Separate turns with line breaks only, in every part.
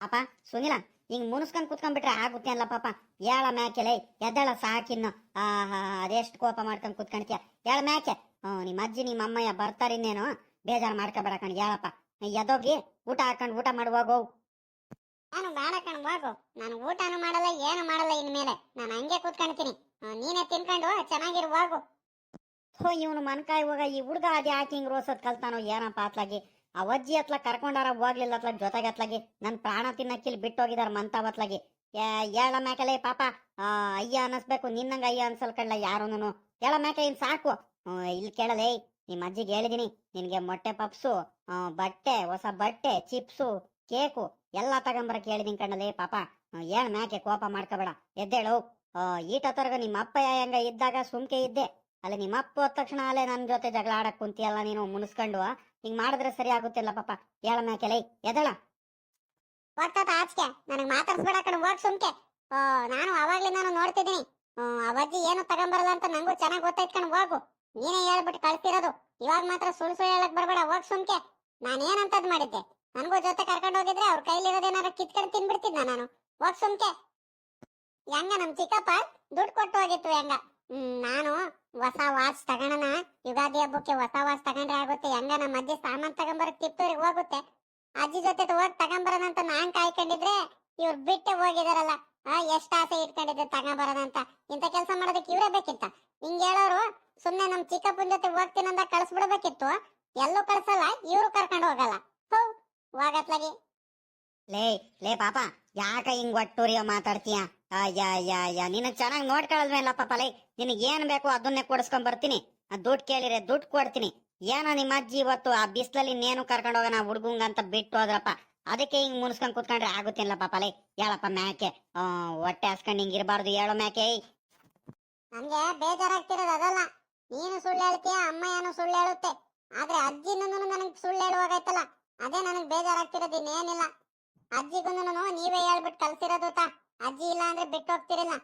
ಪಾಪ ಸುನಿಲ ಹಿಂಗ್ ಮುನ್ಸ್ಕೊಂಡ್ ಕುತ್ಕೊಂಡ್ಬಿಟ್ರೆ ಆಗುತ್ತೆ ಅಲ್ಲ ಪಾಪ. ಏಳ ಮ್ಯಾಕೆಲೆ ಎದ್ದಾಳ ಸಾಕಿನ್ನು. ಆಹಾ ಅದೆಷ್ಟು ಕೋಪ ಮಾಡ್ಕೊಂಡ್ ಕುತ್ಕೊಂಡ್ತೀಯ? ಏಳ ಮ್ಯಾಕೆ? ಹ್ಞೂ ನಿಮ್ಮ ಅಜ್ಜಿ ನಿಮ್ಮ ಅಮ್ಮಯ್ಯ ಬರ್ತಾರಿನ್ನೇನು ಬೇಜಾರು ಮಾಡ್ಕೋಬೇಡ ಕಣ್ ಹೇಳಪ್ಪ ಎದೋಗಿ ಊಟ ಹಾಕೊಂಡ್ ಊಟ ಮಾಡುವಾಗ
ನಾನು ಬೇಡ ಕಣ್ ಹೋಗು. ನಾನು ಊಟನೂ ಮಾಡಲ್ಲ ಏನು ಮಾಡಲ್ಲ ಇನ್ಮೇಲೆ. ನಾನು ಹಂಗೆ ಕೂತ್ಕೊಂಡ್ತೀನಿ. ಆ, ನೀನೇ ತಿನ್ಕೊಂಡು ಚೆನ್ನಾಗಿರು ಹೋಗು.
ಹೋ ಇವನು ಮನ್ಕಾಯಿ ಹೋಗ ಈ ಹುಡುಗ ಅದೇ ಯಾಕೆ ಹಿಂಗ್ ರೋಸದ್ ಕಲ್ತಾನೋ ಏನಪ್ಪ ಅತ್ಲಾಗಿ ಆ ಅಜ್ಜಿ ಹತ್ಲ ಕರ್ಕೊಂಡಾರ ಹೋಗ್ಲಿಲ್ಲ ಅತ್ಲ ಜೊತೆಗೆ ಅತ್ಲಾಗಿ. ನನ್ ಪ್ರಾಣ ತಿನ್ನಕ್ಕಿಲ್ ಬಿಟ್ಟು ಹೋಗಿದಾರ ಮಂತಾವ್ ಅತ್ಲಾಗಿ. ಹೇಳ ಮ್ಯಾಕಲೆ ಪಾಪ ಅಯ್ಯ ಅನ್ನಿಸ್ಬೇಕು ನಿನ್ನಂಗ ಅಯ್ಯ ಅನ್ಸಲ್ಕಂಡ್ಲ ಯಾರೂನು ಹೇಳ ಮ್ಯಾಕೆ ಇನ್ ಸಾಕು. ಇಲ್ಲಿ ಕೇಳಲೇ ನಿಮ್ಮ ಅಜ್ಜಿಗೆ ಹೇಳಿದೀನಿ, ನಿನ್ಗೆ ಮೊಟ್ಟೆ ಪಪ್ಸು ಬಟ್ಟೆ, ಹೊಸ ಬಟ್ಟೆ, ಚಿಪ್ಸು, ಕೇಕು ಎಲ್ಲ ತಗೊಂಬರ ಹೇಳಿದೀನಿ ಕಣ್ಣಲೇ ಪಾಪ. ಹೇಳ ಮ್ಯಾಕೆ ಕೋಪ ಮಾಡ್ಕೋಬೇಡ. ಎದ್ದೇಳು. ಈಟ ತರಗ ನಿಮ್ಮ ಅಪ್ಪ ಹೆಂಗ ಇದ್ದಾಗ ಸುಮ್ಕೆ ಇದ್ದೆ. ಅಲ್ಲಿ ನಿಮ್ಮ ಅಪ್ಪ ಹೋದ ತಕ್ಷಣ ಅಲ್ಲೇ ನನ್ನ ಜೊತೆ ಜಗಳ ಆಡಕ್ ಕುಂತಿಯಲ್ಲ ನೀನು ಮುನ್ಸ್ಕೊಂಡು. ಹಿಂಗ್ ಮಾಡಿದ್ರೆ ಸರಿ ಆಗುತ್ತಿಲ್ಲ ಪಾಪ. ಹೇಳಮ್ಮ ಮ್ಯಾಕೆಲೆ ಎದಳ
ಹೋಗ್ತಾತ ಆಚೆಗೆ ನನಗೆ ಮಾತಾಡ್ಸ್ಬೇಡ ಕಣ, ಹೋಗ್ ಸುಮ್ಕೆ. ಓ, ನಾನು ಅವಾಗ್ಲೇ ನೋಡ್ತಿದ್ದೀನಿ. ನೋಡ್ತಿದೀನಿ ಅವಾಜಿ ಅಜ್ಜಿ ಏನು ತಗೊಂಬರಲ್ಲ ಅಂತ ನಂಗೂ ಚೆನ್ನಾಗಿ ಗೊತ್ತಾಯ್ತು ಕಣ, ಹೋಗು. ನೀನೇ ಹೇಳ್ಬಿಟ್ಟು ಕಳ್ಸಿರೋದು. ಇವಾಗ ಮಾತ್ರ ಸುಳ್ ಸುಳ್ ಹೇಳಕ್ ಬರ್ಬೇಡ, ಹೋಗ್ ಸುಮ್ಕೆ. ನಾನೇನಂತದ್ ಮಾಡಿದ್ದೆ? ನನಗೂ ಜೊತೆ ಕರ್ಕೊಂಡು ಹೋಗಿದ್ರೆ ಅವ್ರ ಕೈಲಿರೋದೇನಾರ ಕಿತ್ಕೊಂಡು ತಿನ್ಬಿಡ್ತಿದ್ನ ನಾನು. ಹೋಗ್ ಸುಮ್ಕೆ. ಹೆಂಗ ನಮ್ ಚಿಕ್ಕಪ್ಪ ದುಡ್ಡು ಕೊಟ್ಟು ಹೋಗಿತ್ತು ಹೆಂಗ? ನಾನು ಹೊಸ ವಾಚ್ ತಗೋಣ ಯುಗಾದಿ ಹಬ್ಬಕ್ಕೆ ಹೊಸ ವಾಚ್ ತಗೊಂಡ್ರೆ ಆಗುತ್ತೆ ಹೆಂಗ ನಮ್ಮ ಅಜ್ಜಿ ಸಾಮಾನ್ ತಗೊಂಬರಕ್ ತಿಪ್ಪರಿಗೆ ಹೋಗುತ್ತೆ. ಅಜ್ಜಿ ಜೊತೆ ಹೋಗಿ ತಗೊಂಬರೋದಂತ ನಾನ್ ಕಾಯ್ಕೊಂಡಿದ್ರೆ ಇವ್ರು ಬಿಟ್ಟು ಹೋಗಿದಾರಲ್ಲ, ಆ, ಎಷ್ಟ್ ಆಸೆ ಇಟ್ಕೊಂಡಿದ್ರೆ ತಗೊಂಬರೋದಂತ ಇಂತ ಕೆಲಸ ಮಾಡೋದಕ್ಕೆ ಇವ್ರೇ ಬೇಕಿತ್ತ? ಹಿಂಗ್ ಹೇಳೋರು ಸುಮ್ನೆ ನಮ್ ಚಿಕ್ಕಪ್ಪನ ಜೊತೆ ಹೋಗ್ತೀನಂದ ಕಳ್ಸ್ಬಿಡ್ಬೇಕಿತ್ತು. ಎಲ್ಲೂ ಕಳ್ಸಲ್ಲ, ಇವ್ರು ಕರ್ಕೊಂಡು ಹೋಗಲ್ಲ. ಹೋ ಹೋಗತ್ಲಾಗಿ
ಲೇ ಲೇ ಪಾಪ, ಯಾಕ ಹಿಂಗ್ ಒಟ್ಟೂರಿಯ ಮಾತಾಡ್ತೀಯ? ಅಯ್ಯ ಅಯ್ಯ ನಿನ್ನ ಚೆನ್ನಾಗಿ ನೋಡ್ಕೊಳ್ಳಲ್ವೇನಲ್ಲ ಪಾಪ ಲೇ ನಿನಗೆ ಏನ್ ಬೇಕು ಅದನ್ನೇ ಕೊಡಿಸ್ಕೊಂಡ್ ಬರ್ತೀನಿ. ದುಡ್ಡು ಕೇಳಿರೆ ದುಡ್ಡು ಕೊಡ್ತೀನಿ. ಏನೋ ನಿಮ್ಮ ಅಜ್ಜಿ ಇವತ್ತು ಆ ಬಿಸ್ಲಲ್ಲಿ ಇನ್ನೇನು ಕರ್ಕೊಂಡು ಹೋಗೋಣ ಹುಡುಗಂಗ ಅಂತ ಬಿಟ್ಟು ಹೋದ್ರಪ್ಪ. ಅದಕ್ಕೆ ಹಿಂಗ್ ಮುನ್ಸ್ಕೊಂಡ್ ಕುತ್ಕೊಂಡ್ರೆ ಆಗುತ್ತಿಲ್ಲ ಪಾಪ ಲೇ ಹೇಳಪ್ಪ ಮ್ಯಾಕೆ. ಹೊಟ್ಟೆ ಹಾಸ್ಕೊಂಡ್ ಹಿಂಗ್ ಇರಬಾರ್ದು ಹೇಳೋ ಮ್ಯಾಕೆ.
ನಮ್ಗೆ ಬೇಜಾರಾಗ್ತಿರೋದು ಅದಲ್ಲ. ನೀನು ಸುಳ್ಳು ಹೇಳ್ತೀಯ, ಅಮ್ಮ ಏನೋ ಸುಳ್ಳು ಹೇಳುತ್ತೆ. ಆದ್ರೆ ಅಜ್ಜಿನೂ ನನಗ್ ಸುಳ್ಳು ಹೇಳುವಾಗೈತಲ್ಲ ಅದೇ ನನಗ್ ಬೇಜಾರಾಗ್ತಿರೋದು ಇನ್ನೇನಿಲ್ಲ. ಅಜ್ಜಿಗೂ ನೀವೇ ಹೇಳ್ಬಿಟ್ಟು ಕಲ್ಸಿರೋದು ತಾ. ಅಜ್ಜಿ ಇಲ್ಲ ಅಂದ್ರೆ ಬಿಟ್ಟು ಹೋಗ್ತಿರಲ್ಲ.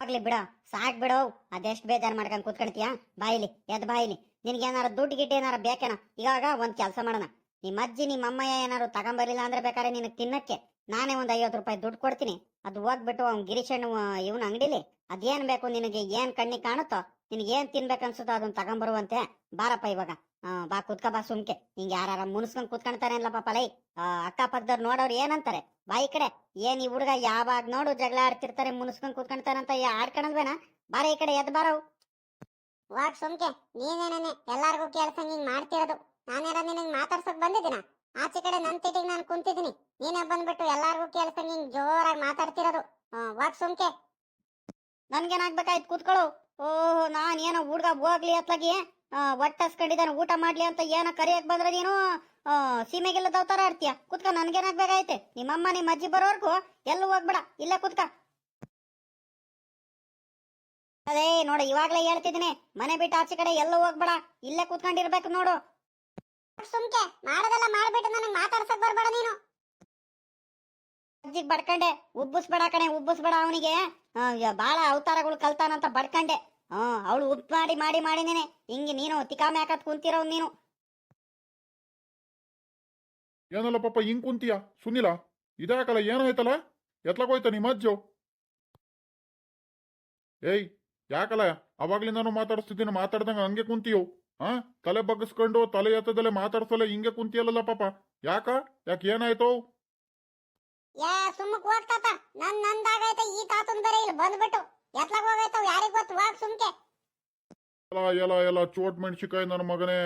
ಆಗ್ಲಿ ಬಿಡ, ಸಾಕ್ ಬಿಡೋ. ಅದೆಷ್ಟು ಬೇಜಾರ್ ಮಾಡ್ಕೊಂಡು ಕೂತ್ಕೊಳ್ತೀಯ ಬಾಯಿಲಿ ಎದ್ ಬಾಯಿಲಿ ನಿನ್ಗೆ ಏನಾರ ದುಡ್ಡು ಗಿಡ್ಡು ಏನಾರ ಬೇಕೇನ? ಇವಾಗ ಒಂದ್ ಕೆಲಸ ಮಾಡೋಣ. ನಿಮ್ಮ ಅಜ್ಜಿ ನಿಮ್ಮ ಅಮ್ಮಯ್ಯ ಏನಾರು ತಗೊಂಬರ್ಲಿಲ್ಲ ಅಂದ್ರೆ ಬೇಕಾದ್ರೆ ನಿನಗೆ ತಿನ್ನಕ್ಕೆ ನಾನೇ ಒಂದ್ ಐವತ್ತು ರೂಪಾಯಿ ದುಡ್ಡು ಕೊಡ್ತೀನಿ. ಅದು ಹೋಗ್ಬಿಟ್ಟು ಅವ್ನ್ ಗಿರೀಶಣ್ಣ ಇವನ್ ಅಂಗಡಿಲಿ, ಅದೇನ್ ಬೇಕು ನಿನಗೆ? ಏನ್ ಕಣ್ಣಿಗೆ ಕಾಣುತ್ತೋ? ನಿನಗೆ ಏನ್ ತಿನ್ಬೇಕನ್ಸುತ್ತೋ ಅದನ್ನ ತಗೊಂಬರುವಂತೆ. ಬಾರಪ್ಪ ಇವಾಗ. ಬಾ ಕುತ್ಕ ಬಾ ಸುಮ್ಕೆ. ಹಿಂಗ ಯಾರ ಮುನ್ಸ್ಕೊಂಡ್ ಕುತ್ಕೊಂತಾರೆ ಅಲ್ಲ ಪಾಪ ಲೈ ಅಕ್ಕಪಕ್ಕದವ್ರು ನೋಡೋರು ಏನಂತಾರೆ? ಬಾ ಈ ಕಡೆ. ಏನ್ ಈ ಹುಡುಗ ಯಾವಾಗ ನೋಡು ಜಗಳ ಆಡ್ತಿರ್ತಾರೆ ಮುನ್ಸ್ಕೊಂಡ್ ಕುತ್ಕೊಂತಾರಂತ ಆಡ್ಕೊಳಲ್ವೇನ ಬಾರ ಈ ಕಡೆ ಎದ್ ಬಾರವು.
ವಾಕ್ ಸುಮ್ಕೆ. ನೀನೇನೇನೆ? ಎಲ್ಲಾರ್ಗೂ ಕೇಳ್ಸಂಗ್ ಹಿಂಗ್ ಮಾಡ್ತಿರೋದು. ನಾನೇನ ನಿನಗ್ ಮಾತಾಡ್ಸಕ್ ಬಂದಿದ್ದೀನ? ಆಚೆ ಕಡೆ ನನ್ ತಿಟಿಗ್ ನಾನು ಕುಂತಿದ್ದೀನಿ. ನೀನೇ ಬಂದ್ಬಿಟ್ಟು ಎಲ್ಲಾರ್ಗೂ ಕೇಳ್ಸಂಗ್ ಹಿಂಗ್ ಜೋರಾಗಿ ಮಾತಾಡ್ತಿರೋದು. What walk ಸುಮ್ಕೆ.
ನನ್ಗೇನಾಗ್ಬೇಕಾಯ್ತು ಕೂತ್ಕೊಳ್ಳು. ಓಹ್ ನಾನ್ ಏನೋ ಹುಡ್ಗ ಹೋಗ್ಲಿ ಅತ್ಲಾಗಿ. ಒಟ್ಟಸ್ಕೊಂಡಿದ್ದಾನೆ, ಊಟ ಮಾಡ್ಲಿ ಅಂತ ಏನೋ ಕರಿಯಕ್ ಬಂದ್ರೆ ನೀನು ಸೀಮೆಗೆಲ್ಲ ತರ ಆಡ್ತೀಯ? ಕುತ್ಕ ನನ್ಗೇನಾಗ್ಬೇಕಾಯ್ತೆ ನಿಮ್ಮಮ್ಮ ನಿಮ್ಮ ಅಜ್ಜಿ ಬರೋರ್ಗು ಎಲ್ಲೂ ಹೋಗ್ಬೇಡ, ಇಲ್ಲೇ ಕುತ್ಕ. ಅದೇ, ನೋಡು, ಇವಾಗ್ಲೇ ಹೇಳ್ತಿದ್ದೀನಿ, ಮನೆ ಬಿಟ್ಟು ಆಚೆ ಕಡೆ ಎಲ್ಲೂ ಹೋಗ್ಬೇಡ, ಇಲ್ಲೇ ಕುತ್ಕೊಂಡಿರ್ಬೇಕು ನೋಡು.
ಸುಮ್ಕೆ, ಮಾಡೋದೆಲ್ಲ ಮಾಡ್ಬಿಟ್ಟು ನನಗೆ ಮಾತಾಡ್ಸಕ್ ಬರ್ಬೇಡ ನೀನು.
ಅಜ್ಜಿಗ್ ಬಡ್ಕಂಡೆ, ಉಬ್ಬಿಸ್ಬೇಡ ಕಣೆ, ಉಬ್ಬಿಸ್ಬೇಡ ಅವನಿಗೆ. ಬಾಳ ಅವತಾರಗಳು ಕಲ್ತಾನಂತ ಬಡ್ಕಂಡೆ. ಹ್ಮ್ ಅವಳು ಉಪ್ ಮಾಡಿ ಮಾಡಿ ಮಾಡಿ ನೀನೆ ಹಿಂಗೆ ನೀನು ತಿಕಾಮೆ ಹಾಕತ್ ಕುಂತಿರೋ ನೀನು.
ಏನಲ್ಲ ಪಾಪ ಹಿಂಗ್ ಕುಂತೀಯ? ಸುನಿಲ ಇದಾಕಲ್ಲ ಏನಾಯ್ತಲ್ಲ ಎತ್ಲಕೋಯ್ತ ನಿಮ್ಮ ಅಜ್ಜು ಏಯ್ ಯಾಕಲ್ಲ ಅವಾಗ್ಲಿಂದಾನು ಮಾತಾಡಿಸ್ತಿದ್ದೀನಿ ಮಾತಾಡ್ದಂಗ ಹಂಗೆ ಕುಂತೀಯೋ? ಹಾ ತಲೆ ಬಗ್ಗಿಸ್ಕೊಂಡು ತಲೆ ಎತ್ತದಲ್ಲೇ ಮಾತಾಡ್ಸಲ್ಲ ಹಿಂಗೆ ಕುಂತಿಯಲ್ಲ ಪಾಪ? ಯಾಕ? ಯಾಕೆ ಏನಾಯ್ತು?
ಯಾ ಸುಮ್ಮಕ್ ಹೋಗ್ತಾತ ನನ್ ನಂದಾಗೈತೆ ಈ ತಾತನ್ ಬರೀ ಇಲ್ಲಿ ಬಂದ್ಬಿಟ್ಟು.
ಎಲ್ಲ ಎಲ್ಲ ಎಲ್ಲ ಚೋಟ್ ಮೆಣಸಿಕಾಯಿ ನನ್ನ ಮಗನೇ.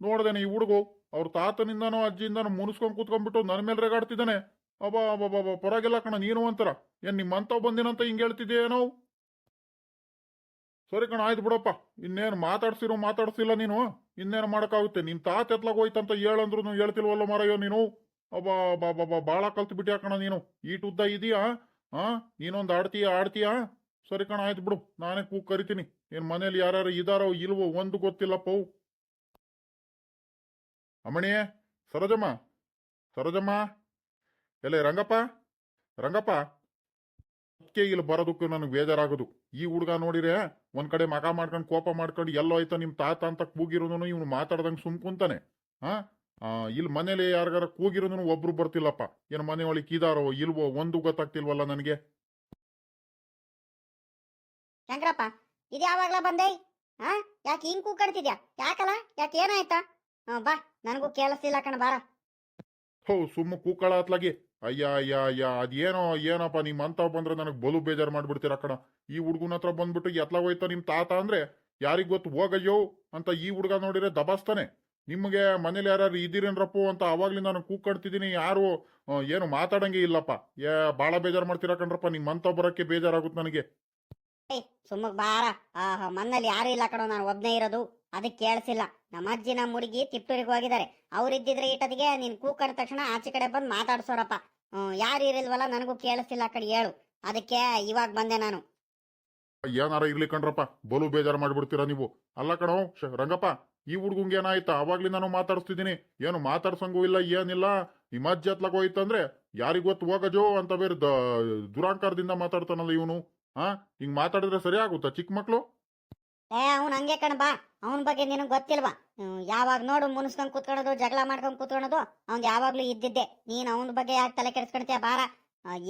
ನೋಡ್ದೆ ಈ ಹುಡುಗು, ಅವ್ರ ತಾತನಿಂದನೋ ಅಜ್ಜಿಯಿಂದನೋ ಮುನಿಸ್ಕೊಂಡ್ ಕೂತ್ಕೊಂಡ್ಬಿಟ್ಟು ನನ್ನ ಮೇಲೆ ರೇಗಾಡ್ತಿದ್ದಾನೆ ಅಬ್ಬಾ, ಅಬ್ಬ ಪರವಾಗಿಲ್ಲ ಕಣ, ನೀನು ಅಂತಾರ ಏನ್ ನಿಮ್ಮಂತವ್ ಬಂದಿನಂತ ಹಿಂಗ್ ಹೇಳ್ತಿದ್ಯೇನೋ ಸರಿ ಕಣ, ಆಯ್ತು ಬಿಡಪ್ಪ. ಇನ್ನೇನು ಮಾತಾಡ್ಸಿರೋ ಮಾತಾಡ್ಸಿಲ್ಲ ನೀನು. ಇನ್ನೇನು ಮಾಡಕ್ಕಾಗುತ್ತೆ? ನಿನ್ ತಾತ ಎತ್ಲಾಗ ಹೋಯ್ತಂತ ಹೇಳಂದ್ರು ಹೇಳ್ತಿಲ್ವಲ್ಲ ಮಾರಯ್ಯೋ ನೀನು? ಅಬ್ಬಾ ಬಾ ಬಾಳ ಕಲ್ತು ಬಿಟ್ಯಾ ಕಣ ನೀನು. ಈಟ್ ಉದ್ದ ಇದೀಯಾ? ಹಾ ನೀನೊಂದು ಆಡ್ತೀಯಾ ಆಡ್ತೀಯಾ? ಸರಿ ಕಣ, ಆಯ್ತು ಬಿಡು. ನಾನೇ ಕೂಗ್ ಕರಿತೀನಿ. ಏನ್ ಮನೇಲಿ ಯಾರು ಇದಾರೋ ಇಲ್ವೋ ಒಂದು ಗೊತ್ತಿಲ್ಲಪ್ಪ. ಅಮ್ಮಣಿಯೇ ಸರೋಜಮ್ಮ ಸರೋಜಮ್ಮ. ಎಲ್ಲ ರಂಗಪ್ಪ ರಂಗಪ್ಪ. ಅದಕ್ಕೆ ಇಲ್ಲಿ ಬರೋದಕ್ಕೆ ನನಗೆ ಬೇಜಾರಾಗೋದು. ಈ ಹುಡುಗ ನೋಡಿರೆ ಒಂದ್ ಕಡೆ ಮಗ ಮಾಡ್ಕೊಂಡು ಕೋಪ ಮಾಡ್ಕೊಂಡು ಎಲ್ಲೋ ಆಯ್ತಾ ನಿಮ್ ತಾತ ಅಂತ ಕೂಗಿರೋದನು ಇವ್ನು ಮಾತಾಡ್ದಂಗೆ ಸುಮ್ ಕುಂತಾನೆ ಹಾ ಇಲ್ಲಿ ಮನೇಲಿ ಯಾರಿಗಾರ ಕೂಗಿರೋನು ಒಬ್ರು ಬರ್ತಿಲ್ಲಪ್ಪ. ಏನು ಮನೆಯೊಳಗೆ ಕೀದಾರೋ ಇಲ್ವೋ ಒಂದು ಗೊತ್ತಾಗ್ತಿಲ್ವಲ್ಲ ನನಗೆ?
ಶಂಕರಪ್ಪ ಇದು ಯಾವಾಗ್ಲ ಬಂದೆ? ಹಾ ಯಾಕೆ ಹಿಂಗ್ ಕೂಕಡ್ತಿದ್ಯಾ ಯಾಕಲ್ಲ? ಯಾಕೆ ಏನಾಯ್ತಾ? ಹ್ಮ್, ಬಾ ನನಗೂ ಕೇಳಿಸ್ತಿಲ್ಲ ಕಣ ಬಾರ.
ಹೋ ಸುಮ್ಮ ಕೂಕಳ ಅತ್ಲಾಗಿ. ಅಯ್ಯ ಅಯ್ಯ ಅಯ್ಯ ಅದೇನೋ ಏನಪ್ಪ ನಿಮ್ ಅಂತ ಬಂದ್ರೆ ನನಗೆ ಬಲು ಬೇಜಾರು ಮಾಡ್ಬಿಡ್ತೀರ ಕಣ? ಈ ಹುಡುಗನ ಹತ್ರ ಬಂದ್ಬಿಟ್ಟು ಎತ್ಲಾಗ ಹೋಯ್ತ ನಿಮ್ ತಾತ ಅಂದ್ರೆ ಯಾರಿಗ್ ಗೊತ್ತು? ಹೋಗಯ್ಯೋ ಅಂತ ಈ ಹುಡುಗ ನೋಡಿದ್ರೆ ದಬಾಸ್ತಾನೆ. ನಿಮಗೆ ಮನೇಲಿ ಯಾರು ಇದ್ದೀರೇನ್ರಪ್ಪು ಅಂತ ಅವಾಗ್ಲಿಂದ ನಾನು ಕೂಕಾಡ್ತಿದ್ದೀನಿ ಯಾರು ಏನು ಮಾತಾಡಂಗೆ ಇಲ್ಲಪ್ಪ. ಏ ಬಾಳ ಬೇಜಾರು ಮಾಡ್ತೀರ ಕಣ್ರಪ್ಪ ನಿಮ್ಮಂತ ಬರೋಕೆ ಬೇಜಾರಾಗುತ್ತೆ ನನಗೆ.
ಸುಮ್ಮಗ್ ಬಾರ. ಆಹಾ, ಮನ್ನಲ್ಲಿ ಯಾರು ಇಲ್ಲ ಕಣೋ, ನಾನು ಒಬ್ನೇ ಇರೋದು. ಅದಕ್ಕೆ ಕೇಳಿಸಿಲ್ಲ. ನಮ್ಮ ಅಜ್ಜಿ ನಮ್ಮ ಹುಡುಗಿ ತಿಪ್ಟೂರಿಗೆ ಹೋಗಿದ್ದಾರೆ. ಅವ್ರಿದ್ದಿದ್ರೆ ಈಟದಿಗೆ ನೀನ್ ಕೂಕಂಡ ತಕ್ಷಣ ಆಚೆ ಕಡೆ ಬಂದು ಮಾತಾಡ್ಸೋರಪ್ಪ. ಹ್ಮ್, ಯಾರು ಇರಲ್ವಲ್ಲ ನನಗೂ ಕೇಳಿಸ್ತಿಲ್ಲ ಆ ಕಡೆ ಹೇಳು. ಅದಕ್ಕೆ ಇವಾಗ ಬಂದೆ ನಾನು.
ಏನಾರ ಇರ್ಲಿ ಕಣ್ರಪ್ಪ, ಬಲು ಬೇಜಾರು ಮಾಡ್ಬಿಡ್ತೀರಾ ನೀವು? ಅಲ್ಲ ಕಣೋ ರಂಗಪ್ಪ, ಈ ಹುಡ್ಗಂಗೆ ಏನಾಯ್ತಾ? ಅವಾಗ್ಲಿ ನಾನು ಮಾತಾಡಿಸ್ತಿದ್ದೀನಿ. ಏನು ಮಾತಾಡ್ಸಂಗೂ ಇಲ್ಲ, ಏನಿಲ್ಲ. ನಿಮ್ಮ ಅಜ್ಜಿ ಹತ್ಲಾಗ ಹೋಯ್ತಂದ್ರೆ ಯಾರಿಗೊತ್ತು ಹೋಗಜೋ ಅಂತ ಬೇರೆ ದುರಾಂಕಾರದಿಂದ ಮಾತಾಡ್ತಾನಲ್ಲ ಇವನು. ಹಾ? ಹಿಂಗ್ ಮಾತಾಡಿದ್ರೆ ಸರಿ ಆಗುತ್ತಾ ಚಿಕ್ಕ ಮಕ್ಕಳು
ಏ, ಅವ್ನು ಹಂಗೆ ಕಣ ಬಾ. ಅವನ ಬಗ್ಗೆ ನಿನಗೆ ಗೊತ್ತಿಲ್ವಾ? ಯಾವಾಗ ನೋಡು ಮುನ್ಸ್ಕೊಂಡ್ ಕುತ್ಕೊಳ್ಳೋದು ಜಗಳ ಮಾಡ್ಕೊಂಡ್ ಕುತ್ಕೊಳ್ಳೋದು ಅವ್ನ್ ಯಾವಾಗ್ಲೂ ಇದ್ದಿದ್ದೆ. ನೀನ್ ಅವನ ಬಗ್ಗೆ ಯಾಕೆ ತಲೆ ಕೆಡಿಸ್ಕೊಳ್ತೀಯ ಬಾರ.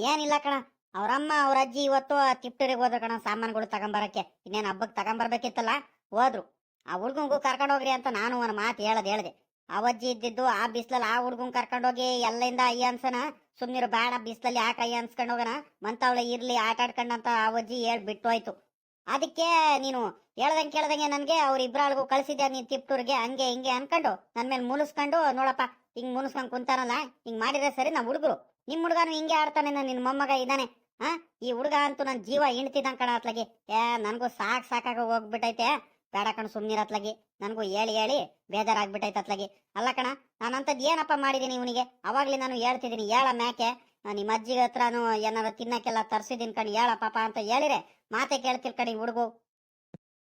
ಏನಿಲ್ಲ ಕಣ. ಅವ್ರಮ್ಮ ಅವ್ರ ಅಜ್ಜಿ ಇವತ್ತು ತಿಪ್ಟರಿಗೆ ಹೋದ್ರು ಕಣ ಸಾಮಾನುಗಳು ತಗೊಂಬರಕ್ಕೆ. ಇನ್ನೇನು ಹಬ್ಬಕ್ಕೆ ತಗೊಂಬರ್ಬೇಕಿತ್ತಲ್ಲ? ಹೋದ್ರು. ಆ ಹುಡ್ಗಂಗೂ ಕರ್ಕೊಂಡು ಹೋಗ್ರಿ ಅಂತ ನಾನು ಒಂದು ಮಾತು ಹೇಳದ್, ಹೇಳ್ದೆ. ಅವಜ್ಜಿ ಇದ್ದಿದ್ದು ಆ ಬಿಸ್ಲಲ್ಲಿ ಆ ಹುಡ್ಗನ್ ಕರ್ಕೊಂಡೋಗಿ ಎಲ್ಲಿಂದ ಅಯ್ಯ ಅನ್ಸನ ಸುಮ್ನಿರು ಬೇಡ ಬಿಸಿಲಲ್ಲಿ ಯಾಕೆ ಅಯ್ಯ ಅನ್ಸ್ಕೊಂಡು ಹೋಗೋಣ. ಮಂತವಳೆ, ಇರ್ಲಿ, ಆಟ ಆಡ್ಕೊಂಡಂತ ಆ ಅಜ್ಜಿ ಹೇಳ್ ಬಿಟ್ಟು ಹೋಯ್ತು ಅದಕ್ಕೆ ನೀನು ಹೇಳ್ದಂಗೆ ಕೇಳ್ದಂಗೆ ನನಗೆ ಅವ್ರ ಇಬ್ರಾಳ್ಗೂ ಕಳ್ಸಿದ್ಯಾ ನೀನ್ ತಿಪ್ಟೂರ್ಗೆ? ಹಂಗೆ ಹಿಂಗೆ ಅನ್ಕೊಂಡು ನನ್ ಮೇಲೆ ಮುನಿಸ್ಕೊಂಡು, ನೋಡಪ್ಪ, ಹಿಂಗ್ ಮುನಿಸ್ಕೊಂಡ್ ಕುಂತಾನಲ್ಲ, ಹಿಂಗ್ ಮಾಡಿದ್ರೆ ಸರಿ ನಾ ಹುಡುಗರು. ನಿಮ್ ಹುಡುಗನು ಹಿಂಗೆ ಆಡ್ತಾನೆ ನಿನ್ ಮೊಮ್ಮಗ ಇದ್ದಾನೆ ಹಾ ಈ ಹುಡುಗ ಅಂತೂ ನನ್ ಜೀವ ಹಿಂಡ್ತಿದ್ದಂಗ್ ಕಣ ಅತ್ಲಾಗಿ. ಏ, ನನಗೂ ಸಾಕ್ ಸಾಕಾಗ ಹೋಗ್ಬಿಟ್ಟೈತೆ. ಬೇಡ ಕಣ ಸುಮ್ನಿರತ್ಲಗಿ ನನಗೂ ಹೇಳಿ ಹೇಳಿ ಬೇಜಾರಾಗ್ಬಿಟ್ಟೈತೆ ಅತ್ಲಾಗಿ. ಅಲ್ಲ ಕಣ ನಾನಂತದ್ ಏನಪ್ಪ ಮಾಡಿದೀನಿ ಇವನಿಗೆ? ಅವಾಗ್ಲಿ ನಾನು ಹೇಳ್ತಿದ್ದೀನಿ ಹೇಳ ಮ್ಯಾಕೆ? ನಿಮ್ ನಿಮ್ಮ ಅಜ್ಜಿ ಹತ್ರನು ಏನಾರ ತಿನ್ನಕ್ಕೆಲ್ಲ ತರ್ಸಿದೀನಿ ಕಣ್, ಹೇಳ ಪಾಪ ಅಂತ ಹೇಳಿರೆ. ಮಾತೆ ಕೇಳ್ತಿರ್ ಕಣಿ ಹುಡುಗು.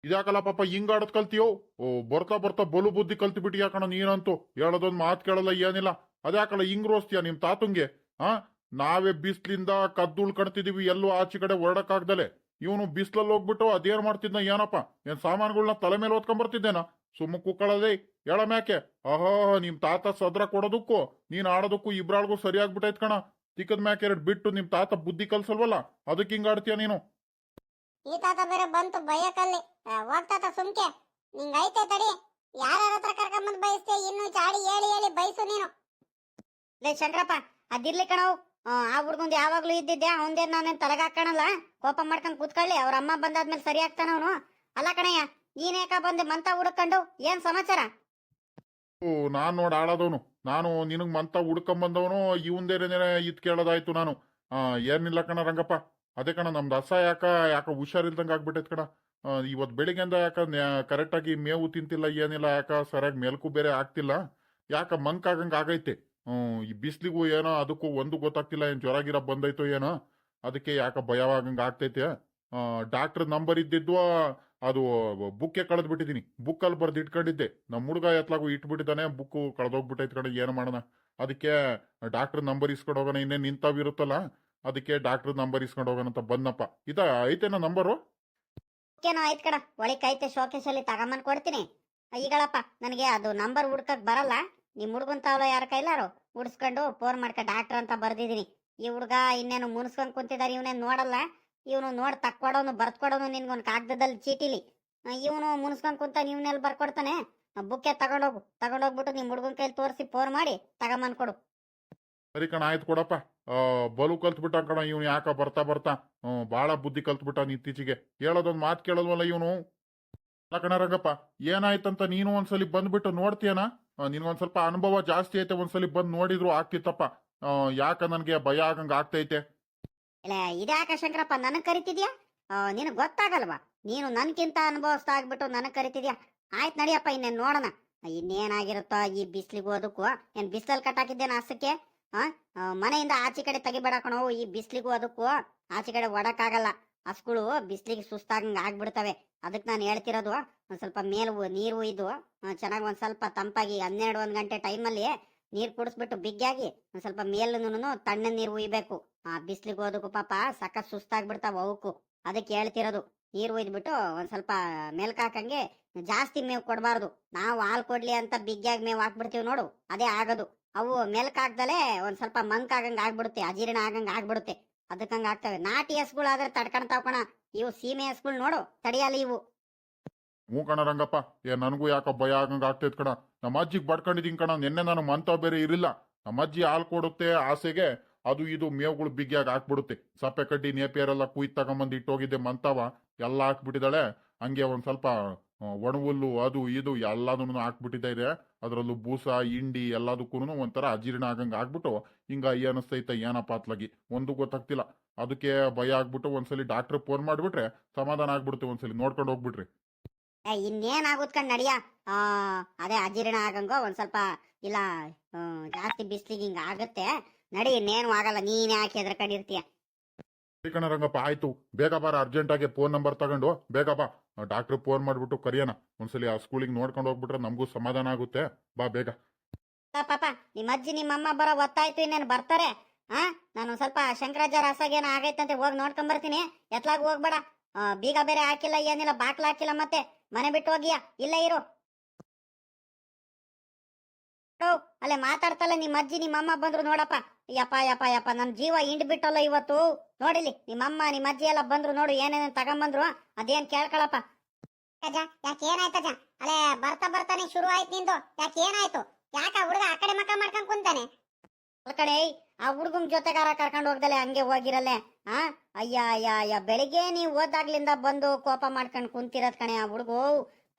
ಇದ್ಯಾಕಲ್ಲ ಪಾಪ ಹಿಂಗ್ ಆಡೋದ್ ಕಲ್ತಿಯೋ? ಓ ಬರ್ತಾ ಬರ್ತಾ ಬಲು ಬುದ್ಧಿ ಕಲ್ತಿ ಬಿಟ್ಟು ಯಾಕಣ ನೀನಂತೂ? ಹೇಳೋದೊಂದ್ ಮಾತ್ ಕೇಳಲ್ಲ ಏನಿಲ್ಲ. ಅದ್ಯಾಕಲ್ಲ ಹಿಂಗ್ ರೋಸ್ತೀಯ ನಿಮ್ ತಾತುಂಗೆ? ಹಾ ನಾವೇ ಬಿಸ್ಲಿಂದ ಕದ್ದುಳ್ ಕಣ್ತಿದೀವಿ ಎಲ್ಲೂ ಆಚೆ ಕಡೆ ಹೊರಡಕ್ಕಾಗ್ದಲೆ. ಇವನು ಬಿಸ್ಲಲ್ಲಿ ಹೋಗ್ಬಿಟ್ಟು ಅದೇನ್ ಮಾಡ್ತಿದ್ನ ಏನಪ್ಪ? ಏನ್ ಸಾಮಾನುಗಳನ್ನ ತಲೆ ಮೇಲೆ ಓದ್ಕೊಂಡ್ ಬರ್ತಿದ್ದೇನ? ಸುಮ್ಮ ಕುಕ್ಕಳದೆ ಹೇಳ ಮ್ಯಾಕೆ ಅಹೋ ನಿಮ್ ತಾತ ಸದ್ರ ಕೊಡೋದಕ್ಕೂ ನೀನ್ ಆಡೋದಕ್ಕೂ ಇಬ್ರಾಳ್ಗೂ ಸರಿಯಾಗ್ಬಿಟ್ಟೈತ್ ಕಣ. ತಿಕ್ಕದ್ ಮ್ಯಾಕೆ ಎರಡು ಬಿಟ್ಟು ನಿಮ್ ತಾತ ಬುದ್ಧಿ ಕಲ್ಸಲ್ವಲ್ಲ? ಅದಕ್ಕೆ ಹಿಂಗ ಆಡ್ತೀಯ ನೀನು?
ಈ ತಾತ ಬೇರೆ ಬಂತು ಹೋಗ್ ತಾತ ಸುಮ್ಕೆ. ನಿಂಗ್ ಐತೆ ತಡಿ. ಯಾರ ಹತ್ರ ಕರ್ಕೊಂಬಂದ್ ಬಯಸ್ತೇ ಇನ್ನು ಚಾಡಿ ಹೇಳಿ ಹೇಳಿ ಬಯಸು ನೀನು.
ಲೇ ಶಂಕರಪ್ಪ ಅದಿರ್ಲಿ ಕಣವ್ ಆ ಹುಡ್ಗಂದ್ ಯಾವಾಗ್ಲೂ ಇದ್ದಿದ್ದೆ, ಅವಂದೇ ನಾನೇನ್ ತಲೆಗೆ ಹಾಕಣಲ್ಲ? ಕೋಪ ಮಾಡ್ಕೊಂಡ್ ಕೂತ್ಕೊಳ್ಳಿ, ಅವ್ರ ಅಮ್ಮ ಬಂದಾದ್ಮೇಲೆ ಸರಿ ಆಗ್ತಾನ ಅವನು. ಅಲ್ಲ ಕಣಯ್ಯ ನೀನೇಕ ಬಂದೆ? ಮಂತ ಹುಡ್ಕೊಂಡು, ಏನ್ ಸಮಾಚಾರ?
ಓ, ನಾನ್ ನೋಡ್ ಆಳದವನು. ನಾನು ನಿನಗ್ ಮಂತ ಹುಡ್ಕೊಂಬಂದವನು ಇವಂದೇನೇನೆ ಇದ್ ಕೇಳೋದಾಯ್ತು ನಾನು. ಏನಿಲ್ಲ ಕಣ ರಂಗಪ್ಪ. ಅದೇ ಕಣ, ನಮ್ದು ಹಸ ಯಾಕ ಯಾಕ ಹುಷಾರಿಲ್ದಂಗ ಆಗ್ಬಿಟ್ಟೈತ್ ಕಣ. ಇವತ್ ಬೆಳಿಗ್ಗೆಯಿಂದ ಯಾಕ ಕರೆಕ್ಟ್ ಆಗಿ ಮೇವು ತಿಂತಿಲ್ಲ, ಏನಿಲ್ಲ, ಯಾಕ ಸರಿಯಾಗಿ ಮೇಲ್ಕು ಬೇರೆ ಆಗ್ತಿಲ್ಲ? ಯಾಕ ಮಂಕ್ ಆಗಂಗ ಆಗೈತೆ? ಈ ಬಿಸಿಲಿಗೂ ಏನೋ ಅದಕ್ಕೂ ಒಂದು ಗೊತ್ತಾಗ್ತಿಲ್ಲ, ಏನು ಜ್ವರ ಗಿರ ಬಂದೈತೋ ಏನೋ, ಅದಕ್ಕೆ ಯಾಕ ಭಯವಾಗಂಗೆ ಆಗ್ತೈತೆ. ಡಾಕ್ಟರ್ ನಂಬರ್ ಇದ್ದಿದ್ವ ಅದು ಬುಕ್ಕೆ ಕಳೆದ್ ಬಿಟ್ಟಿದ್ದೀನಿ ಬುಕ್ಕಲ್ಲಿ ಬರ್ದು ಇಟ್ಕೊಂಡಿದ್ದೆ. ನಮ್ಮ ಹುಡುಗ ಎತ್ಲಾಗು ಇಟ್ಬಿಟ್ಟಿದ್ದಾನೆ ಬುಕ್ಕು ಕಳೆದೋಗ್ಬಿಟ್ಟೈತೆ ಕಡೆ ಏನು ಮಾಡೋಣ. ಅದಕ್ಕೆ ಡಾಕ್ಟರ್ ನಂಬರ್ ಇಸ್ಕೊಂಡು ಹೋಗೋಣ, ಇನ್ನೇನು ನಿಂತಾವ್ ಇರುತ್ತಲ್ಲ, ಅದಕ್ಕೆ ಡಾಕ್ಟರ್ ನಂಬರ್ ಇಸ್ಕೊಂಡು ಹೋಗೋಣ ಅಂತ ಬಂದಪ್ಪ ಇದ ಐತೇನ ನಂಬರು
ಏನೋ ಆಯ್ತು ಕಣ. ಒಳಿಕ್ ಐತೆ ಶೋಕೇಶಲ್ಲಿ ತಗೊಂಬಂದ್ ಕೊಡ್ತೀನಿ. ಈಗಳಪ್ಪ ನನಗೆ ಅದು ನಂಬರ್ ಹುಡ್ಕಕ್ ಬರಲ್ಲ. ನಿಮ್ ಹುಡ್ಗನ್ ಯಾರ ಕೈಲಾರು? ಉಡ್ಸ್ಕೊಂಡು ಫೋನ್ ಮಾಡ್ಕ ಡಾಕ್ಟರ್ ಅಂತ ಬರ್ದಿದೀನಿ. ಈ ಹುಡುಗ ಇನ್ನೇನು ಮುನ್ಸ್ಕೊಂಡ್ ಕುಂತಿದಾರೆ ಇವನೇನ್ ನೋಡಲ್ಲ. ಇವನು ನೋಡ್ ತಕ್ಕೊಡೋನು ಬರ್ತ್ಕೊಡೋನು ನಿನ್ಗೊಂದು ಕಾಗ್ದದಲ್ಲಿ ಚೀಟಿಲಿ. ಇವನು ಮುನ್ಸ್ಕೊಂಡ್ ಕುಂತ ನೀವ್ನೆಲ್ಲಿ ಬರ್ಕೊಡ್ತಾನೆ? ಬುಕ್ಕೆ ತಗೊಂಡೋಗು. ತಗೊಂಡೋಗ್ಬಿಟ್ಟು ನಿಮ್ ಹುಡ್ಗನ್ ಕೈಲಿ ತೋರಿಸಿ ಫೋನ್ ಮಾಡಿ, ತಗೊಂಬಂದ್ ಕೊಡು.
ಸರಿ ಕಣ, ಆಯ್ತು ಕೊಡಪ್ಪ. ಬಲು ಕಲ್ತ್ಬಿಟ್ಟ ಕಣ, ಇವನು ಯಾಕ ಬರ್ತಾ ಬರ್ತಾ. ಬಾಳ ಬುದ್ಧಿ ಕಲ್ತ್ಬಿಟ್ಟ ಇತ್ತೀಚೆಗೆ. ಹೇಳೋದೊಂದು ಮಾತು ಕೇಳೋದ್ವಲ್ಲ ಇವನು? ಅಲ್ಲ ಕಣ, ರಂಗಪ್ಪ, ಏನಾಯ್ತಂತ ನೀನು ಒಂದ್ಸಲಿ ಬಂದ್ಬಿಟ್ಟು ನೋಡ್ತೀಯನ? ನಿನ್ಗೊಂದ್ ಸ್ವಲ್ಪ ಅನುಭವ ಜಾಸ್ತಿ ಐತೆ, ಒಂದ್ಸಲಿ ಬಂದ್ ನೋಡಿದ್ರು ಆಗ್ತಿತ್ತಪ್ಪ ಯಾಕ ನನ್ಗೆ ಭಯ ಆಗಂಗ ಆಗ್ತೈತೆ?
ಇದ್ಯಾಕ ಶಂಕರಪ್ಪ, ನನಗ್ ಕರಿತಿದ್ಯಾ? ನಿನಗ್ ಗೊತ್ತಾಗಲ್ವಾ? ನೀನು ನನ್ಕಿಂತ ಅನುಭವಸ್ಥ ಆಗ್ಬಿಟ್ಟು ನನಗ್ ಕರಿತಿದ್ಯಾ? ಆಯ್ತ್ ನಡಿಯಪ್ಪ, ಇನ್ನೇನ್ ನೋಡೋಣ. ಇನ್ನೇನಾಗಿರುತ್ತೋ ಈ ಬಿಸ್ಲಿಗೂ ಅದಕ್ಕೂ ಏನ್ ಬಿಸ್ಲಲ್ಲಿ ಕಟ್ಟಾಕಿದ್ದೇನ ಹಸಕ್ಕೆ ಮನೆಯಿಂದ ಆಚೆ ಕಡೆ ತೆಗಿಬೇಡ ಕಣೋ, ಈ ಬಿಸ್ಲಿಗೂ ಅದಕ್ಕೂ ಆಚೆ ಕಡೆ ಒಡಕ್ಕಾಗಲ್ಲ ಹಸ್ಗಳು ಬಿಸ್ಲಿಗೆ ಸುಸ್ತಾಗಂಗೆ ಆಗ್ಬಿಡ್ತವೆ. ಅದಕ್ಕೆ ನಾನು ಹೇಳ್ತಿರೋದು, ಒಂದು ಸ್ವಲ್ಪ ಮೇಲು ನೀರು ಇದ್ದು ಚೆನ್ನಾಗಿ ಒಂದು ಸ್ವಲ್ಪ ತಂಪಾಗಿ ಹನ್ನೆರಡು, ಒಂದು ಗಂಟೆ ಟೈಮಲ್ಲಿ ನೀರು ಕುಡಿಸ್ಬಿಟ್ಟು ಬಿಗ್ಗಾಗಿ ಒಂದು ಸ್ವಲ್ಪ ಮೇಲೂ ತಣ್ಣ ನೀರು ಉಯ್ಬೇಕು. ಆ, ಬಿಸ್ಲಿಗೆ ಹೋದಕ್ಕು ಪಾಪ ಸಖತ್ ಸುಸ್ತಾಗ್ಬಿಡ್ತಾವ ಅವಕ್ಕೂ ಅದಕ್ಕೆ ಹೇಳ್ತಿರೋದು, ನೀರು ಒಯ್ದ್ಬಿಟ್ಟು ಒಂದು ಸ್ವಲ್ಪ ಮೇಲ್ಕಾಕಂಗೆ ಜಾಸ್ತಿ ಮೇವು ಕೊಡಬಾರ್ದು. ನಾವು ಹಾಲು ಕೊಡ್ಲಿ ಅಂತ ಬಿಗ್ಗಿಯಾಗಿ ಮೇವು ಹಾಕ್ಬಿಡ್ತೀವಿ ನೋಡು, ಅದೇ ಆಗೋದು. ಅವು ಮೆಲ್ಕ್ ಒಂದು ಸ್ವಲ್ಪ ಮಂಕಾಗಂಗೆ ಆಗ್ಬಿಡುತ್ತೆ, ಅಜೀರ್ಣ ಆಗಂಗೆ ಆಗ್ಬಿಡುತ್ತೆ. ಅದಕ್ಕಂಗ ಆಗ್ತವೆ. ನಾಟಿ ಹಸ್ಗಳಾದ್ರೆ ತಡ್ಕೊಂತಾವ್ ಕಣ ಇವು ಸೀಮೆ ಹಸ್ಗಳು ನೋಡು, ತಡಿಯಲ್ಲ ಇವು.
ಹ್ಞೂ ಕಣ ರಂಗಪ್ಪ. ಏ, ನನಗೂ ಯಾಕೋ ಭಯ ಆಗಂಗ ಆಗ್ತೈತ್ ಕಣ. ನಮ್ಮ ಅಜ್ಜಿಗೆ ಬಡ್ಕೊಂಡಿದ್ದೀನಿ ಕಣ, ನಿನ್ನೆ ನಾನು ಮಂತ ಬೇರೆ ಇರಿಲ್ಲ ನಮ್ಮ ಅಜ್ಜಿ ಹಾಲು ಕೊಡುತ್ತೆ ಆಸೆಗೆ, ಅದು ಇದು ಮೇವುಗಳು ಬಿಗಿಯಾಗಿ ಹಾಕ್ಬಿಡುತ್ತೆ. ಸಪ್ಪೆ ಕಡ್ಡಿ, ನೇಪಿಯರೆಲ್ಲ ಕುಯ್ದು ತಗೊಂಬಂದು ಇಟ್ಟೋಗಿದ್ದೆ ಮಂತವ, ಎಲ್ಲ ಹಾಕ್ಬಿಟ್ಟಿದ್ದಾಳೆ ಹಂಗೆ ಒಂದು ಸ್ವಲ್ಪ ಒಣಹುಲ್ಲು ಅದು, ಇದು ಎಲ್ಲದನ್ನು ಹಾಕ್ಬಿಟ್ಟಿದ್ದಾರೆ ಅದರಲ್ಲೂ ಬೂಸ, ಹಿಂಡಿ ಎಲ್ಲದಕ್ಕೂ ಒಂಥರ ಅಜೀರ್ಣ ಆಗಂಗೆ ಆಗ್ಬಿಟ್ಟು ಹಿಂಗ ಅಯ್ಯ ಅನಿಸ್ತೈತೆ ಏನಪ್ಪ ಅತ್ಲಾಗಿ ಒಂದು ಗೊತ್ತಾಗ್ತಿಲ್ಲ. ಅದಕ್ಕೆ ಭಯ ಆಗ್ಬಿಟ್ಟು ಒಂದ್ಸಲಿ ಡಾಕ್ಟರ್ ಫೋನ್ ಮಾಡ್ಬಿಟ್ರೆ ಸಮಾಧಾನ ಆಗ್ಬಿಡುತ್ತೆ ಒಂದ್ಸಲಿ. ನೋಡ್ಕೊಂಡು ಹೋಗ್ಬಿಟ್ರಿ
ಇನ್ನೇನ್ ಆಗುತ್ ಕಣ್ ನಡಿಯ? ಅದೇ ಅಜೀರ್ಣ ಆಗಂಗೋ ಒಂದ್ ಸ್ವಲ್ಪ ಇಲ್ಲ ಜಾಸ್ತಿ ಬಿಸ್ಲಿಗೆ ಹಿಂಗ ಆಗತ್ತೆ. ನಡಿ, ಇನ್ನೇನು ಆಗಲ್ಲ. ನೀನೇ ಹಾಕಿ ಎದ್ರಕೊಂಡಿರ್ತೀಯ
ಸರಿ ಕಣ ರಂಗಪ್ಪ, ಆಯ್ತು. ಬೇಗ ಬಾರ, ಅರ್ಜೆಂಟಾಗಿ ಫೋನ್ ನಂಬರ್ ತಗೊಂಡು. ಬೇಗ ಬಾ. ಡಾಕ್ಟರ್ ಫೋನ್ ಮಾಡ್ಬಿಟ್ಟು ಕರಿಯೋಣ. ಒಂದ್ಸಲಿ ಆ ಸ್ಕೂಲಿಗೆ ನೋಡ್ಕೊಂಡು ಹೋಗ್ಬಿಟ್ರೆ ನಮಗೂ ಸಮಾಧಾನ ಆಗುತ್ತೆ. ಬಾ ಬೇಗ.
ಪಾಪ, ನಿಮ್ಮ ಅಜ್ಜಿ, ನಿಮ್ಮ ಅಮ್ಮ ಬರೋ ಒತ್ತಾಯ್ತು ಇನ್ನೇನು ಬರ್ತಾರೆ? ಹಾ ನಾನು ಸ್ವಲ್ಪ ಶಂಕರಾಚಾರ್ಯ ಹಸಾಗೇನ ಆಗೈತಂತೆ ಹೋಗಿ ನೋಡ್ಕೊಂಡ್ ಬರ್ತೀನಿ. ಎತ್ಲಾಗ ಹೋಗ್ಬೇಡ. ಬೀಗ ಬೇರೆ ಹಾಕಿಲ್ಲ, ಏನಿಲ್ಲ, ಬಾಕ್ಲ ಹಾಕಿಲ್ಲ ಮತ್ತೆ. ಮನೆ ಬಿಟ್ಟು ಹೋಗಿಯಾ? ಇಲ್ಲ ಇರು. ಓ, ಅಲ್ಲೇ ಮಾತಾಡ್ತಲ್ಲ ನಿಮ್ಮ ಅಜ್ಜಿ ನಿಮ್ಮ ಅಮ್ಮ ಬಂದ್ರು ನೋಡಪ್ಪ. ಯಪ್ಪ ಯಪ್ಪ ಯಪ್ಪ ನನ್ನ ಜೀವ ಹಿಂಡ್ ಬಿಟ್ಟಲ್ಲ ಇವತ್ತು. ನೋಡಿಲಿ ನಿಮ್ಮಮ್ಮ ನಿಮ್ಮ ಅಜ್ಜಿ ಎಲ್ಲ ಬಂದ್ರು ನೋಡು ಏನೇನು ತಗೊಂಬಂದ್ರು. ಅದೇನ್ ಕೇಳ್ಕೊಳಪ್ಪ.
ಅಜ್ಜ ಯಾಕೆ ಅಲ್ಲೇ ಬರ್ತಾ ಬರ್ತಾನೆ ಶುರು ಆಯ್ತು ನಿಂದು. ಯಾಕೆ ಏನಾಯ್ತು? ಯಾಕ ಹುಡುಗ ಆ ಕಡೆ ಮಕ್ಕ ಮಾಡ್ಕೊಂಡ್ ಕುಂತಾನೆ?
ಕಡೆ ಆ ಹುಡುಗನ್ ಜೊತೆಗಾರ ಕರ್ಕೊಂಡು ಹೋಗ್ದಲೆ ಹಂಗೆ ಹೋಗಿರಲ್ಲೇ ಆ? ಅಯ್ಯ ಅಯ್ಯ ಅಯ್ಯ ಬೆಳಿಗ್ಗೆ ನೀವು ಓದಾಗ್ಲಿಂದ ಬಂದು ಕೋಪ ಮಾಡ್ಕೊಂಡು ಕುಂತಿರೋದ್ ಕಣೆ ಆ ಹುಡುಗು.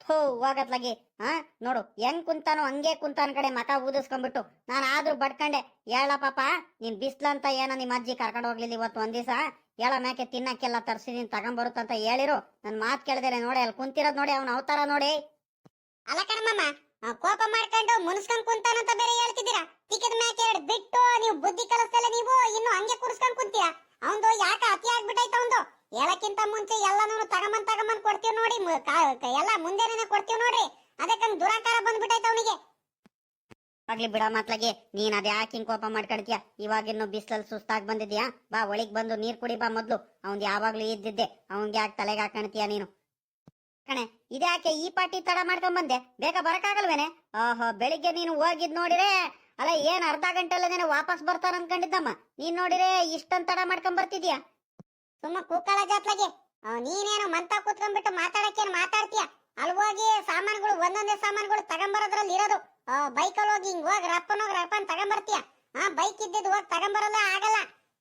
ಥೋ, ಹೋಗತ್ಲಾಗಿ. ಹಾ ನೋಡು, ಹೆಂಗ್ ಕುಂತಾನೋ ಹಂಗೆ ಕುಂತಾನ ಕಡೆ ಮತ ಊದಿಸ್ಕೊಂಡ್ಬಿಟ್ಟು. ನಾನು ಆದ್ರೂ ಬಡ್ಕಂಡೆ. ಹೇಳ ಪಾಪ, ನೀನ್ ಬಿಸ್ಲಂತ ಏನೋ ನಿಮ್ಮ ಅಜ್ಜಿ ಕರ್ಕೊಂಡು ಹೋಗ್ಲಿಲ್ಲ ಇವತ್ತು ಒಂದ್ ದಿವಸ ಹೇಳ ಮ್ಯಾಕೆ ತಿನ್ನಕ್ಕೆಲ್ಲ ತರ್ಸಿದೀನಿ ತಗೊಂಬರುತ್ತಂತ ಹೇಳಿರು. ನನ್ ಮಾತ್ ಕೇಳಿದ್ರೆ ನೋಡಿ, ಅಲ್ಲಿ ಕುಂತಿರೋದ್ ನೋಡಿ, ಅವ್ನ ಅವತಾರ ನೋಡಿ.
ಅಲ್ಲ ಕಣಮ್ಮ ಕೋಪ ಮಾಡ್ಕೊಂಡು ಮುನ್ಸ್ಕೊಂಡ್ ಕುಂತಾನಂತ ಬೇರೆ ಹೇಳ್ತಿದ್ದೀರಾ ತಿಕ್ಕದ ಮ್ಯಾಕೆ ಎರಡು ಬಿಟ್ಟು ನೀವು ಬುದ್ಧಿ ಕಲಿಸ್ತಲ್ಲ ನೀವು ಇನ್ನು ಹಂಗೆ ಕುರ್ಸ್ಕೊಂಡ್ ಕುಂತೀಯ ಅವಂದು ಯಾಕ ಅತಿ ಆಗ್ಬಿಟ್ಟೈತ ಅವಂದು ಹೇಳಕ್ಕಿಂತ ಮುಂಚೆ ಎಲ್ಲಾನು ತಗೊಂಬಂದ್ ತಗೊಂಬಂದ್ ಕೊಡ್ತೀವಿ ನೋಡಿ ಮು- ಕಾ- ಕ- ಎಲ್ಲ ಮುಂದೆನೆ ಕೊಡ್ತೀವಿ ನೋಡ್ರಿ ಅದಕ್ಕಂಗ್ ದುರಾಕಾರ ಬಂದ್ಬಿಟ್ಟೈತ ಅವನಿಗೆ
ಆಗ್ಲಿ ಬಿಡ ಮಾತ್ಲಾಗಿ, ನೀನ್ ಅದೇ ಯಾಕೆ ಹಿಂಗ್ ಕೋಪ ಮಾಡ್ಕೊಳ್ತೀಯ ಇವಾಗಿನ್ನು ಬಿಸ್ಲಲ್ಲಿ ಸುಸ್ತಾಗಿ ಬಂದಿದ್ಯಾ? ಬಾ, ಒಳಗ್ ಬಂದು ನೀರ್ ಕುಡಿ ಬಾ ಮೊದ್ಲು. ಅವ್ನ್ ಯಾವಾಗ್ಲೂ ಇದ್ದಿದ್ದೆ. ಅವನ್ಗೆ ಯಾಕೆ ತಲೆಗೆ ಹಾಕಣ್ತೀಯ ನೀನು? ಕಣೆ, ಇದ್ಯಾಕೆ ಈ ಪಾಟಿ ತಡ ಮಾಡ್ಕೊಂಡ್ ಬಂದೆ ಬೇಗ ಬರಕ್ಕಾಗಲ್ವೇನೆ? ಓಹೋ, ಬೆಳಿಗ್ಗೆ ನೀನು ಹೋಗಿದ್ ನೋಡಿರೆ, ಅಲ್ಲ, ಏನ್ ಅರ್ಧ ಗಂಟೆ ಅಲ್ಲದೇನೆ ವಾಪಸ್ ಬರ್ತಾರ ಅನ್ಕೊಂಡಿದ್ದಮ್ಮ? ನೀನ್ ನೋಡಿರೆ, ಇಷ್ಟೊಂದ್ ತಡ ಮಾಡ್ಕೊಂಡ್ ಬರ್ತಿದ್ಯಾ?
ಸುಮ್ಮ ಕೂಕಳ ಜಾತ್ಲಾಗೆ. ನೀನೇನು ಮಂತ ಕೂತ್ಕೊಂಡ್ಬಿಟ್ಟು ಮಾತಾಡಕ್ಕೇನು ಮಾತಾಡ್ತೀಯ? ಅಲ್ಲಿ ಹೋಗಿ ಸಾಮಾನುಗಳು, ಒಂದೊಂದೇ ಸಾಮಾನುಗಳು ತಗೊಂಬರೋದ್ರಲ್ಲಿ ಇರೋದು. ಬೈಕಲ್ಲಿ ಹೋಗಿ ಹಿಂಗ್ ಹೋಗಿ ರಪ್ಪನ್ ಹೋಗಿ ರಪ್ಪನ್ ತಗೊಂಬರ್ತೀಯ? ಆ, ಬೈಕ್ ಇದ್ದಿದ್ದು ಹೋಗಿ ತಗೊಂಬರಲ್ಲ ಆಗಲ್ಲ.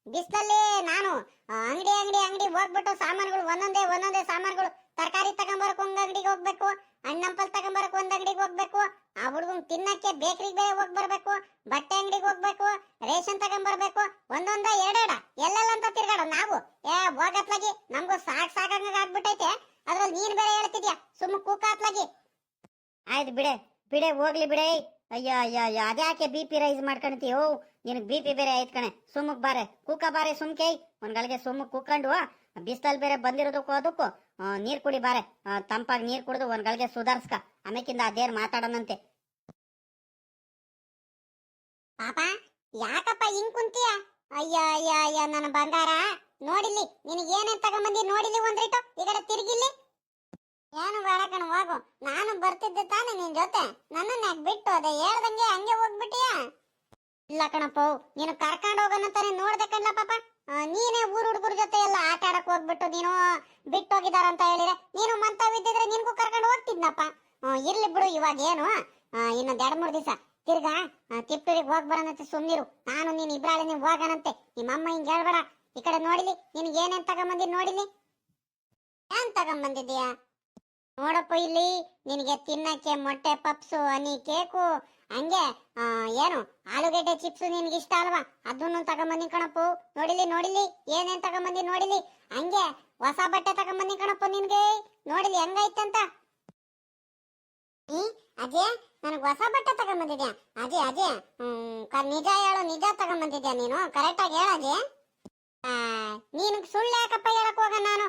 ಬಿಸ್ಲಲ್ಲಿ ನಾನು ಅಂಗಡಿ ಅಂಗಡಿ ಅಂಗಡಿ ಹೋಗ್ಬಿಟ್ಟು ಸಾಮಾನುಗಳು, ಒಂದೊಂದೇ ಒಂದೊಂದೇ ಸಾಮಾನುಗಳು, ತರಕಾರಿ ತಗೊಂಬರಕ್ ಒಂದ್ ಅಂಗಡಿಗೆ ಹೋಗ್ಬೇಕು ಹಣ್ಣಂಪಲ್ ತಗೊಂಬರಕ್ ಒಂದ್ ಅಂಗಡಿಗೆ ಹೋಗ್ಬೇಕು, ಆ ಹುಡುಗನ್ ತಿನ್ನಕ್ಕೆ ಬೇಕರಿಗೆ ಬೇರೆ ಹೋಗಿ ಬರ್ಬೇಕು, ಬಟ್ಟೆ ಅಂಗಡಿಗೆ ಹೋಗ್ಬೇಕು, ರೇಷನ್ ತಗೊಂಬರ್ಬೇಕು, ಒಂದೊಂದ, ಎರಡೆರಡ ಎಲ್ಲೆಲ್ಲ ಅಂತ ತಿರ್ಗಾಡ ನಾವು? ಏ, ಹೋಗತ್ಲಾಗಿ, ನಮ್ಗೂ ಸಾಕ್ ಸಾಕಂಗ ಆಗ್ಬಿಟ್ಟೈತೆ ಅದ್ರಲ್ಲಿ ನೀನ್ ಬೇರೆ ಹೇಳ್ತಿದ್ಯಾ? ಸುಮ್ಮ ಕೂಕಾತ್ಲಾಗಿ.
ಆಯ್ತು ಬಿಡೆ. ಬಿಡೆ, ಹೋಗ್ಲಿ ಬಿಡೆ. ಅಯ್ಯ ಅಯ್ಯ ಅದ್ಯಾಕೆ ಬಿ ಪಿ ರೈಸ್ ಮಾಡ್ಕೊಂತೀಯೋ ನಿನಗ್ ಬಿ ಪಿ ಬೇರೆ ಆಯ್ತು ಕಣೆ. ಸುಮ್ಮಕ್ ಬಾರೆ, ಕೂಕ ಬಾರೆ ಸುಮ್ಕೆ ಒಂದ್ಗಳಿಗೆ ಸುಮ್ಮಕ್ ಕೂಕೊಂಡು ಬಿಸ್ತಲ್ ಬೇರೆ ಬಂದಿರೋದಕ್ಕೂ ಅದಕ್ಕೂ ನೀರ್ ಕುಡಿ ಬಾರೆ. ತಂಪಾಗಿ ನೀರ್ ಕುಡಿದು ಒಂದ್ಗಳಿಗೆ ಸುಧಾರ್ಸ್ಕ. ಆಮೇಕಿಂದ ಅದೇನ್ ಮಾತಾಡೋಣಂತೆ
ಪಾಪ, ಯಾಕಪ್ಪ ಹಿಂಗ್ ಕುಂತೀಯ? ಅಯ್ಯ ಅಯ್ಯ ಅಯ್ಯ, ನನ್ನ ಬಂಗಾರ. ನೋಡಿಲಿ ನಿನಗೆ ತಗೊಂಬಂದಿ ನೋಡಿಲಿ ಒಂದ್ರಿಟ್ಟು ಈ ಕಡೆ ತಿರುಗಿಲ್ಲಿ. ಏನು ಬೇಡ ಹೋಗು? ನಾನು ಬರ್ತಿದ್ದೆ ತಾನೆ ನಿನ್ ಜೊತೆ. ನನ್ನನ್ನ ಯಾಕೆ ಬಿಟ್ಟು ಅದೇ ಹೇಳ್ದಂಗೆ ಹಂಗೆ ಹೋಗ್ಬಿಟ್ಟಿಯ? ಇಲ್ಲ ಕಣಪ್ಪ, ನೀನು ಕರ್ಕೊಂಡು ಹೋಗೋಣ ತಾನೆ ನೋಡ್ದೆ ಕಣ್ಲ ಪಾಪ. ನೀನೇ ಊರ್ ಹುಡುಗರ ಜೊತೆ ಎಲ್ಲ ಆಟ ಆಡಕ್ ಹೋಗ್ಬಿಟ್ಟು ನೀನು ಬಿಟ್ಟು ಹೋಗಿದಾರ ಅಂತ ಹೇಳಿದ್ರೆ ನೀನು ಮಂತವಿದ್ದಿದ್ರೆ ನಿನ್ಗೂ ಕರ್ಕೊಂಡು ಹೋಗ್ತಿದ್ನಪ್ಪ. ಇರ್ಲಿ ಬಿಡು ಇವಾಗ ಏನು ಇನ್ನೊಂದ್ ಎರಡ್ ಮೂರ್ ದಿವಸ. ತಿರ್ಗಾ ತಿಪ್ಪೂರಿಗೆ ಹೋಗ್ ಬರೋಣಂತೆ ಸುಮ್ನಿರು. ನಾನು ನೀನ್ ಇಬ್ರಾಳಿ ನೀವು ಹೋಗೋಣಂತೆ ನಿಮ್ಮಮ್ಮ ಹಿಂಗ್ ಹೇಳ್ಬೇಡ. ಈ ಕಡೆ ನೋಡಿಲಿ, ನಿನ್ಗೆ ಏನೇನ್ ತಗೊಂಬಂದಿ ನೋಡಿಲಿ? ಏನ್ ತಗೊಂಬಂದಿದ್ಯಾ ನೋಡಪ್ಪ ಇಲ್ಲಿ, ನಿನಗೆ ತಿನ್ನಕ್ಕೆ ಮೊಟ್ಟೆ, ಪಪ್ಸು, ಹನಿ, ಕೇಕು, ಹಂಗೆ ಏನು, ಆಲೂಗಡ್ಡೆ ಚಿಪ್ಸು ನಿನಗೆ ಇಷ್ಟ ಅಲ್ವಾ? ಅದನ್ನು ತಗೊಂಬಂದಿ ಕಣಪ್ಪ. ನೋಡಿಲಿ ನೋಡಿಲಿ, ಏನೇನ್ ತಗೊಂಬಂದಿ ನೋಡಿಲಿ. ಹಂಗೆ, ಹೊಸ ಬಟ್ಟೆ ತಗೊಂಬಂದಿ ಕಣಪ್ಪ ನಿನ್ಗೆ. ನೋಡಿಲಿ ಹೆಂಗೈತಂತ ಅಜಯ, ನನಗೆ ಹೊಸ ಬಟ್ಟೆ ತಗೊಂಬಂದಿದ್ಯಾ? ಅಜಯ್ ಅಜಯ್, ಹ್ಮ್ ನಿಜ ಹೇಳು, ನಿಜ ತಗೊಂಬಂದಿದ್ಯಾ ನೀನು? ಕರೆಕ್ಟಾಗಿ ಹೇಳ ನೀನು ಸುಳ್ಳು ಯಾಕಪ್ಪ ಹೇಳಕ್ ಹೋಗ ನಾನು?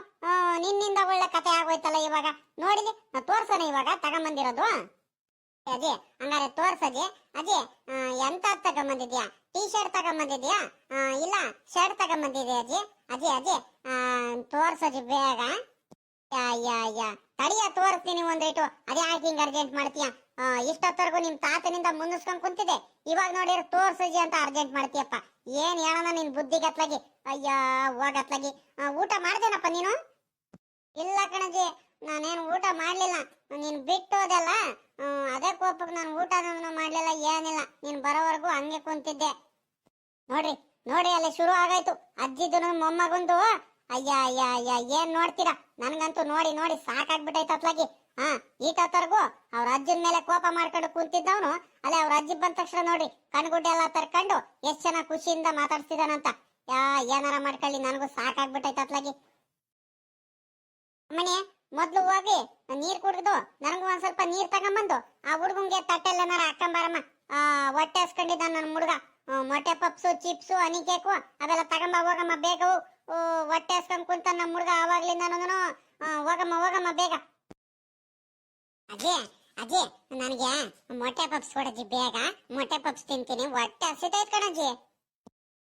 ನಿನ್ನಿಂದ ಒಳ್ಳೆ ಕತೆ ಆಗೋಯ್ತಲ್ಲ ಇವಾಗ. ನೋಡಿಲಿ ತೋರ್ಸೋಣ ಇವಾಗ ತಗೊಂಬಂದಿರೋದು. ಅಜಯ್ ಹಂಗಾರೆ ತೋರ್ಸಜೆ ಅಜಯ್ ಆ, ಎಂತ ತಗೊಂಬಂದಿದ್ಯಾ? ಟೀ ಶರ್ಟ್ ತಗೊಂಬಂದಿದ್ಯಾ ಇಲ್ಲ ಶರ್ಟ್ ತಗೊಂಬಂದಿದ್ಯಾ ಅಜಿ. ಅಜಿ ಅಜಿ ತೋರ್ಸಜಿ ಬೇಗ. ತಡಿಯ ತೋರಿಸ್ತೀನಿ ಒಂದೇಟು ಅದೇ ಯಾಕೆ ಅರ್ಜೆಂಟ್ ಮಾಡ್ತೀಯ? ಆ, ಇಷ್ಟೊತ್ತವರೆಗೂ ನಿಮ್ ತಾತನಿಂದ ಮುಂದಿಸ್ಕೊಂಡ್ ಕುಂತಿದೆ ಇವಾಗ ನೋಡಿದ್ರೆ ತೋರ್ಸಜಿ ಅಂತ ಅರ್ಜೆಂಟ್ ಮಾಡ್ತೀಯಪ್ಪ. ಏನ್ ಹೇಳೋಣ ನಿನ್ ಬುದ್ಧಿ ಗತ್ಲಾಗಿ ಅಯ್ಯ, ಹೋಗತ್ಲಾಗಿ. ಊಟ ಮಾಡ್ದೇನಪ್ಪ ನೀನು? ಇಲ್ಲ ಕಣಜಿ, ನಾನೇನು ಊಟ ಮಾಡ್ಲಿಲ್ಲ. ನೀನ್ ಬಿಟ್ಟು ಹೋದಲ್ಲ ಅದೇ ಕೋಪಕ್ಕೆ ನಾನು ಊಟ ಮಾಡ್ಲಿಲ್ಲ, ಏನಿಲ್ಲ. ನೀನ್ ಬರೋವರೆಗೂ ಹಂಗೆ ಕುಂತಿದ್ದೆ. ನೋಡ್ರಿ, ನೋಡಿ, ಅಲ್ಲಿ ಶುರು ಆಗಾಯ್ತು. ಅಜ್ಜಿದು ಮೊಮ್ಮಗೊಂದು. ಅಯ್ಯ ಅಯ್ಯ ಅಯ್ಯ, ಏನ್ ನೋಡ್ತೀರಾ? ನನ್ಗಂತೂ ನೋಡಿ ನೋಡಿ, ಸಾಕಾಗ್ಬಿಟ್ಟೈತೆ ಅತ್ಲಾಗಿ. ಹಾ ಈಟತ್ತರ್ಗು ಅವ್ರ ಅಜ್ಜನ ಮೇಲೆ ಕೋಪ ಮಾಡ್ಕೊಂಡು ಕುಂತಿದ್ದವನು, ಅಲ್ಲೇ ಅವ್ರ ಅಜ್ಜಿ ಬಂದ ತಕ್ಷಣ ನೋಡ್ರಿ, ಕಣ್ಗುಡ್ಡೆ ಎಲ್ಲ ತರ್ಕೊಂಡು ಎಷ್ಟ್ ಜನ ಖುಷಿಯಿಂದ ಮಾತಾಡ್ಸ್ತಿದಾನಂತ. ಯಾ, ಏನಾರ ಮಾಡ್ಕೊಳ್ಳಿ, ನನಗೂ ಸಾಕಾಗ್ಬಿಟ್ಟೈತೆ ಅತ್ಲಾಗಿ. ಮೊದ್ಲು ಹೋಗಿ, ನೀರ್ ಕುಡಿದು ನನಗೂ ಒಂದ್ ಸ್ವಲ್ಪ ನೀರ್ ತಗೊಂಬಂದು, ಆ ಹುಡ್ಗಂಗೆ ತಟ್ಟೆಲ್ಲೇನಾರ ಹಾಕೊಂಬಾರಮ್ಮ ಆ, ಹೊಟ್ಟೆ ಹಸ್ಕೊಂಡಿದ್ದ ನನ್ನ ಹುಡುಗ. ಮೊಟ್ಟೆ ಪಪ್ಸು, ಚಿಪ್ಸು ಹನಿ ಕೇಕು ಅವೆಲ್ಲ ತಗೊಂಬ, ಹೋಗಮ್ಮ, ಬೇಗ ಹೊಟ್ಟೆ ಹಸ್ಕೊಂಡ್ ಕುಂತ ನಮ್ಮ ಹುಡುಗ ಅವಾಗ್ಲಿಂದ ಹೋಗಮ್ಮ ಹೋಗಮ್ಮ, ಬೇಗ. ಅಜೇ ಅಜೇ ನನಗೆ ಮೊಟ್ಟೆ ಪಪ್ಸ್ ಕೊಡಜ್ಜಿ, ಬೇಗ. ಮೊಟ್ಟೆ ಪಪ್ಸ್ ತಿಂತೀನಿ, ಹೊಟ್ಟೆ ಹಸಿತೈತ್ ಕಣಜ್ಜಿ.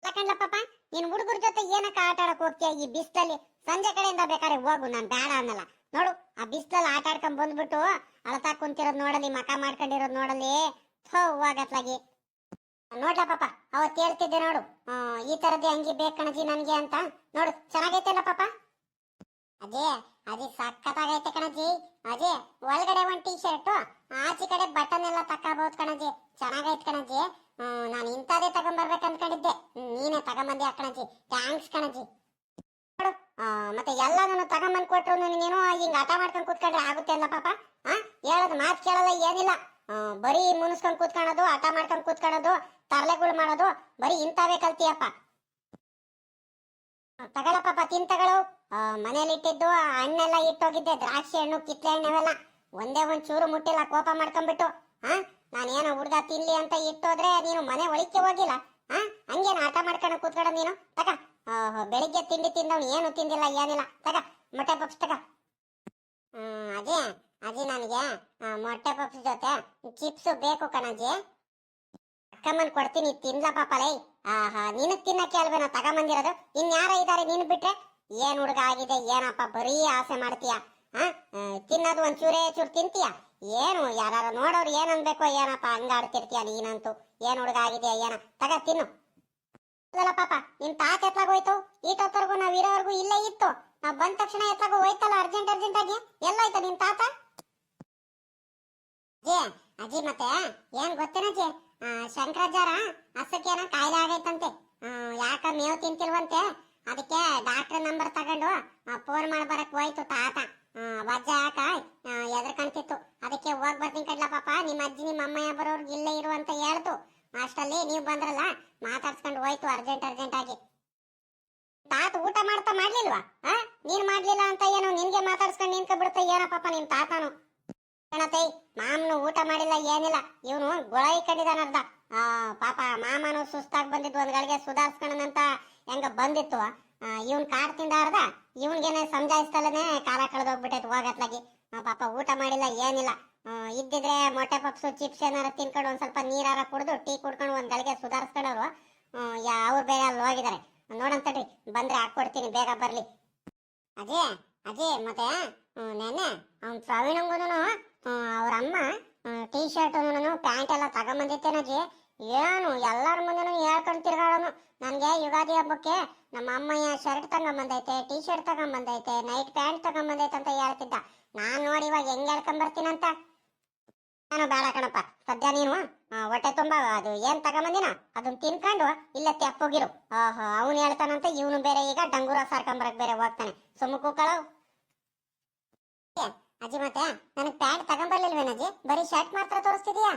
ಕಣ್ಲ ಪಾಪ? ನೀನ್ ಹುಡುಗರ ಜೊತೆ ಏನಕ್ಕ ಆಟ ಆಡಕ್ ಹೋಗ್ತೀಯ? ಈ ಬಿಸ್ಲಲ್ಲಿ ಸಂಜೆ ಕಡೆಯಿಂದ ಬೇಕಾದ್ರೆ ಹೋಗು, ನಾನ್ ಬೇಡ ಅನ್ನಲ್ಲ. ನೋಡು, ಆ ಬಿಸ್ಲಲ್ಲಿ ಆಟ ಆಡ್ಕೊಂಡ್ ಬಂದ್ಬಿಟ್ಟು ಅಳತಾ ಕುಂತಿರೋದ್ ನೋಡಲಿ ಮಕ ಮಾಡ್ಕೊಂಡಿರೋದ್ ನೋಡಲಿ ಹೋಗತ್ಲಾಗಿ ನೋಡ್ಲಾ ಪಾಪ, ಅವತ್ ಹೇಳ್ತಿದ್ದೆ ನೋಡು. ಈ ತರದೇ ಅಂಗಿ ಬೇಕಣಜಿ ಕಣಜಿ ನನ್ಗೆ ಅಂತ. ನೋಡು ಚೆನ್ನಾಗೈತಲ್ಲ ಪಾಪ? ಅದೇ ಅದೇ ಸಖತ್ತಾಗೈತೆ ಕಣಜಿ. ಅದೇ ಒಳಗಡೆ ಒಂದ್ ಟೀ ಶರ್ಟ್ ಆಚೆ ಕಡೆ ಬಟನ್ ಎಲ್ಲ ತಕ್ಕಬಹುದು ಕಣಜಿ. ಚೆನ್ನಾಗೈತೆ ಕಣಜಿ. ನಾನು ಇಂಥದೇ ತಗೊಂಬರ್ಬೇಕು ಅನ್ಕೊಂಡಿದ್ದೆ ನೀನೇ ತಗೊಂಬಂದಿ ಕಣಜಿ ಥ್ಯಾಂಕ್ಸ್ ಕಣಜಿ ಮತ್ತೆ ಎಲ್ಲಾನು ತಗೊಂಬಂದ್ ಕೊಟ್ರು ನೀನು ಹಿಂಗ ಆಟ ಮಾಡ್ಕೊಂಡ್ ಕೂತ್ಕೊಂಡ್ರೆ ಆಗುತ್ತೆ ಅಲ್ಲ ಪಾಪ. ಆ, ಹೇಳೋದು ಮಾತು ಕೇಳಲ್ಲ, ಏನಿಲ್ಲ. ಬರೀ ಮುನ್ಸ್ಕೊಂಡ್ ಕೂತ್ಕೊಳ್ಳೋದು ಆಟ ಮಾಡ್ಕೊಂಡ್ ಕೂತ್ಕೊಳ್ಳೋದು, ತರಲೆಗಳು ಮಾಡೋದು, ಬರೀ ಇಂಥವೇ ಕಲ್ತಿಯಪ್ಪ. ತಗೊಳ ಪಾಪ ತಿಂತಗಳು ಮನೇಲಿ ಇಟ್ಟಿದ್ದು ಹಣ್ಣೆಲ್ಲ ಇಟ್ಟೋಗಿದ್ದೆ, ದ್ರಾಕ್ಷಿ ಹಣ್ಣು, ಕಿತ್ಲೆ ಹಣ್ಣವೆಲ್ಲ ಒಂದೇ ಒಂದ್ ಚೂರು ಮುಟ್ಟಿಲ್ಲ, ಕೋಪ ಮಾಡ್ಕೊಂಡ್ಬಿಟ್ಟು. ಹಾ ನಾನೇನೋ ಹುಡ್ಗ ತಿನ್ಲಿ ಅಂತ ಇಟ್ಟೋದ್ರೆ ನೀನು ಮನೆ ಒಳಿಕೆ ಹೋಗಿಲ್ಲ ಹಾ ಹಂಗೇನು ಆಟ ಮಾಡ್ಕೊಂಡು ಕೂತ್ಕೊಡ ನೀನು? ತಗ. ಬೆಳಿಗ್ಗೆ ತಿಂಡಿ ತಿಂದವ್ ಏನು ತಿಂದಿಲ್ಲ ಏನಿಲ್ಲ. ತಗ ಮೊಟ್ಟೆ ಪಪ್ಸ್ ತಗ. ಅದೇ ಅಜ್ಜಿ ನನಗೆ ಮೊಟ್ಟೆ ಪಪ್ಸ್ ಜೊತೆ ಚಿಪ್ಸ್ ಬೇಕು ಕಣಜ್ಜಿ. ಅಕ್ಕಮ್ಮನ್ ಕೊಡ್ತೀನಿ ತಿನ್ಲ ಪಾಪಲೈ. ಆಹಾ ನಿನ್ ತಿನ್ನಕ್ಕೆ ಅಲ್ವೇನೋ ತಗೊಂಬಂದಿರೋದು ಇನ್ಯಾರ ಇದಾರೆ ನೀನು ಬಿಟ್ರೆ? ಏನ್ ಹುಡುಗ ಆಗಿದೆ ಏನಪ್ಪ ಬರೀ ಆಸೆ ಮಾಡ್ತೀಯ? ಆ, ತಿನ್ನೋದು ಒಂದ್ ಚೂರೇ ಚೂರು ತಿಂತೀಯ? ಏನು ಯಾರು ನೋಡೋರು ಏನ್ ಅನ್ಬೇಕು ಏನಪ್ಪ ಹಂಗಾಡ್ತಿರ್ತೀಯ ನೀನಂತೂ? ಏನ್ ಹುಡುಗ ಆಗಿದ್ಯಾ ಏನ? ತಗ, ತಿನ್ನು. ಪಾಪ ನಿಮ್ ತಾತ ಎತ್ಲಾಗ ಹೋಯ್ತು? ಈಟೊತ್ತವರೆಗೂ ನಾವ್ ಇರೋವರೆಗೂ ಇಲ್ಲೇ ಇತ್ತು. ನಾವ್ ಬಂದ ತಕ್ಷಣ ಎತ್ಲಾಗ ಹೋಯ್ತಲ್ಲ ಅರ್ಜೆಂಟ್ ಅರ್ಜೆಂಟ್ ಆಗಿ? ಎಲ್ಲೋಯ್ತು ನಿಮ್ ತಾತ? ಅಜ್ಜಿ ಅಜ್ಜಿ ಮತ್ತೆ, ಏನ್ ಗೊತ್ತೇನಜ್ಜಿ ಶಂಕರಾಚಾರ ಹಸಕ್ಕೇನ ಕಾಯಿಲೆ ಆಗೈತಂತೆ. ಯಾಕ ಮೇವು ತಿಂತಿಲ್ವಂತೆ? ಅದಕ್ಕೆ ಡಾಕ್ಟರ್ ನಂಬರ್ ತಗೊಂಡು ಫೋನ್ ಮಾಡಿ ಬರಕ್ ಹೋಯ್ತು ತಾತ. ವಜ್ಜ ಎದ್ರ ಎದ್ರಕಂತಿತ್ತು. ಅದಕ್ಕೆ ಹೋಗ್ ಬರ್ತೀನಿ ಕಡ್ಲ ಪಾಪ. ನಿಮ್ಮ ಅಜ್ಜಿ, ನಿಮ್ಮ ಅಮ್ಮಯ್ಯ ಬರೋರ್ಗೆ ಇಲ್ಲೇ ಇರು ಅಂತ ಹೇಳ್ತು ಅಷ್ಟಲ್ಲಿ ನೀವು ಬಂದ್ರಲ್ಲ ಮಾತಾಡ್ಸ್ಕೊಂಡು ಹೋಯ್ತು ಅರ್ಜೆಂಟ್ ಅರ್ಜೆಂಟ್ ಆಗಿ. ತಾತ ಊಟ ಮಾಡ್ತಾ ಮಾಡ್ಲಿಲ್ವಾ? ಹಾ, ನೀನ್ ಮಾಡ್ಲಿಲ್ಲ ಅಂತ ಏನೋ ನಿನ್ಗೆ ಮಾತಾಡ್ಸ್ಕೊಂಡು ನಿನ್ಕ ಬಿಡ್ತ ಏನೋ ಪಾಪ ನಿಮ್ ತಾತನು. ಕಣತೈ ಮಾಮನು ಊಟ ಮಾಡಿಲ್ಲ, ಏನಿಲ್ಲ. ಇವನು ಗೊಳ ಕಂಡಿದಾನ ಆ, ಪಾಪ ಮಾಮನು ಸುಸ್ತಾಗಿ ಬಂದಿದ್ದು ಒಂದ್ ಗಳಿಗೆ ಸುಧಾರ್ಸ್ಕೊಂಡನಂತ ಹೆಂಗ ಬಂದಿತ್ತು. ಇವನ್ ಕಾಡ್ ತಿಂದ ಅರ್ಧ ಇವನ್ಗೇನೆ ಸಮಜಾಯಿಸ್ತಲೇ ಕಾಲ ಹೋಗ್ಬಿಟ್ಟೈತೆ ಹೋಗತ್ಲಾಗಿ. ಪಾಪ ಊಟ ಮಾಡಿಲ್ಲ, ಏನಿಲ್ಲ. ಇದ್ದಿದ್ರೆ ಮೊಟ್ಟೆ ಪಪ್ಸು, ಚಿಪ್ಸ್ ಏನಾರ ತಿನ್ಕೊಂಡು ಒಂದ್ ಸ್ವಲ್ಪ ನೀರಾರ ಕುಡಿದು, ಟೀ ಕುಡ್ಕೊಂಡು ಒಂದ್ ಗಳಿಗೆ ಸುಧಾರಿಸ್ಕೊಂಡವ್ರು. ಅವ್ರು ಬೇಗ ಅಲ್ಲಿ ಹೋಗಿದ್ದಾರೆ ನೋಡಂತಡ್ರಿ ಬಂದ್ರೆ ಹಾಕೊಡ್ತೀನಿ ಬೇಗ ಬರ್ಲಿ. ಅದೇ ಅದೇ ಮತ್ತೆ ನೆನೆ ನೆನ್ನೆ ಅವ್ನ್ ಪ್ರವೀಣಂಗುನು ಅವ್ರ ಅಮ್ಮ ಟೀ ಶರ್ಟ್ ಪ್ಯಾಂಟ್ ಎಲ್ಲ ತಗೊಂಬಂದಿತ್ತೇನಜ್ಜಿ ಏನು? ಎಲ್ಲರ ಮುಂದೆನು ಹೇಳ್ಕೊಂಡು ತಿರ್ಗಾಡೋನು. ನನಗೆ ಯುಗಾದಿ ಹಬ್ಬಕ್ಕೆ ನಮ್ಮ ಅಮ್ಮಯ್ಯ ಶರ್ಟ್ ತಗೊಂಬಂದೈತೆ ಟೀ ಶರ್ಟ್ ತಗೊಂಬಂದೈತೆ ನೈಟ್ ಪ್ಯಾಂಟ್ ತಗೊಂಬಂದೈತೆ ಅಂತ ಹೇಳ್ತಿದ್ದ. ನಾನ್ ನೋಡಿ ಇವಾಗ ಹೆಂಗ್ ಹೇಳ್ಕೊಂಡ್ ಬರ್ತೀನಂತ ನಾನು ಬೇಡ ಕಣಪ್ಪ. ಸದ್ಯ ನೀನು ಹೊಟ್ಟೆ ತುಂಬ, ಅದು ಏನ್ ತಗೊಂಬಂದಿನ? ಅದನ್ನ ತಿನ್ಕೊಂಡು ಇಲ್ಲ ತೆಪ್ಪೋಗಿರು ಆಹಾ, ಅವನು ಹೇಳ್ತಾನಂತ ಇವನು ಬೇರೆ ಈಗ ಡಂಗೂರ ಸಾರ್ಕೊಂಬರಕ್ ಬೇರೆ ಹೋಗ್ತಾನೆ. ಸುಮ್ಮ ಕಳವು ಅಜ್ಜಿ ಮತ್ತೆ, ನನಗ್ ಪ್ಯಾಂಟ್ ತಗೊಂಬರ್ಲಿಲ್ವೇನಜ್ಜಿ? ಬರೀ ಶರ್ಟ್ ಮಾತ್ರ ತೋರಿಸ್ತಿದ್ಯಾ?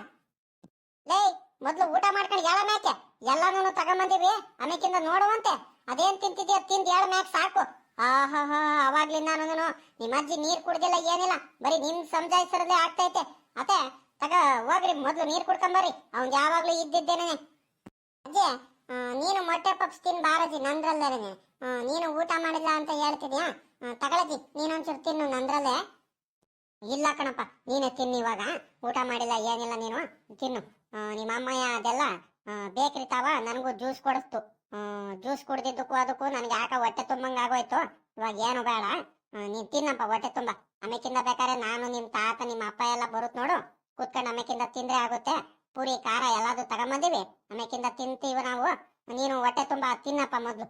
ಲೇ ಮೊದ್ಲು ಊಟ ಮಾಡ್ಕೊಂಡು ಹೇಳ ಮ್ಯಾಕೆ? ಎಲ್ಲಾನು ತಗೊಂಬಂದಿವಿ ಆಮೇಕಿಂದ ನೋಡುವಂತೆ. ಅದೇನ್ ತಿಂತಿದ್ಯಾ? ತಿಂದ್ ಹೇಳ ಮ್ಯಾಕ್ ಸಾಕು. ಆಹಾ ಅವಾಗ್ಲಿಂದ ನಾನು ನಿಮ್ಮ ಅಜ್ಜಿ ನೀರ್ ಕುಡ್ದಿಲ್ಲ, ಏನಿಲ್ಲ. ಬರೀ ನಿಮ್ ಸಮಜಾಯಿಸರಲ್ಲೇ ಆಗ್ತೈತೆ. ಅತ್ತೆ, ತಗ, ಹೋಗ್ರಿ. ಮೊದ್ಲು ನೀರ್ ಕುಡ್ಕೊಂಬರ್ರಿ. ಅವ್ನ್ ಯಾವಾಗ್ಲೂ ಇದ್ದಿದ್ದೇನೆ. ಅಜ್ಜಿ ನೀನು ಮೊಟ್ಟೆ ಪಪ್ಸ್ ತಿನ್ ಬಾರಜಿ ನಂದ್ರಲ್ಲೇನೆ. ನೀನು ಊಟ ಮಾಡಿಲ್ಲ ಅಂತ ಹೇಳ್ತಿದ್ಯಾ? ತಗೊಳಜಿ ನೀನೊಂಚೂರು ತಿನ್ನು ನಂದ್ರಲ್ಲೇ. ಇಲ್ಲ ಕಣಪ್ಪ, ನೀನೇ ತಿನ್ನು ಇವಾಗ. ಊಟ ಮಾಡಿಲ್ಲ, ಏನಿಲ್ಲ ನೀನು. ತಿನ್ನು. ನಿಮ್ಮ ಅಮ್ಮಯ್ಯ ಅದೆಲ್ಲ ಬೇಕ್ರಿ ತಾವ ನನಗೂ ಜ್ಯೂಸ್ ಕೊಡಿಸ್ತು. ಜ್ಯೂಸ್ ಕುಡ್ದಿದ್ದಕ್ಕೂ ಅದಕ್ಕೂ ನನಗೆ ಯಾಕೆ ಹೊಟ್ಟೆ ತುಂಬಂಗ ಆಗೋಯ್ತು. ಇವಾಗ ಏನು ಬೇಡ. ನೀನು ನೀನ್ ತಿನ್ನಪ್ಪ, ಹೊಟ್ಟೆ ತುಂಬ. ಆಮೇಕಿಂದ ಬೇಕಾದ್ರೆ ನಾನು ನಿಮ್ಮ ತಾತ, ನಿಮ್ಮ ಅಪ್ಪ ಎಲ್ಲ ಬರುತ್ತೆ ನೋಡು. ಕುತ್ಕೊಂಡು ಆಮೇಕಿಂದ ತಿಂದ್ರೆ ಆಗುತ್ತೆ. ಪೂರಿ, ಖಾರ ಎಲ್ಲಾದರೂ ತಗೊಂಬಂದಿವಿ. ಆಮೇಕಿಂದ ತಿಂತೀವಿ ನಾವು. ನೀನು ಹೊಟ್ಟೆ ತುಂಬ ತಿನ್ನಪ್ಪ ಮೊದ್ಲು.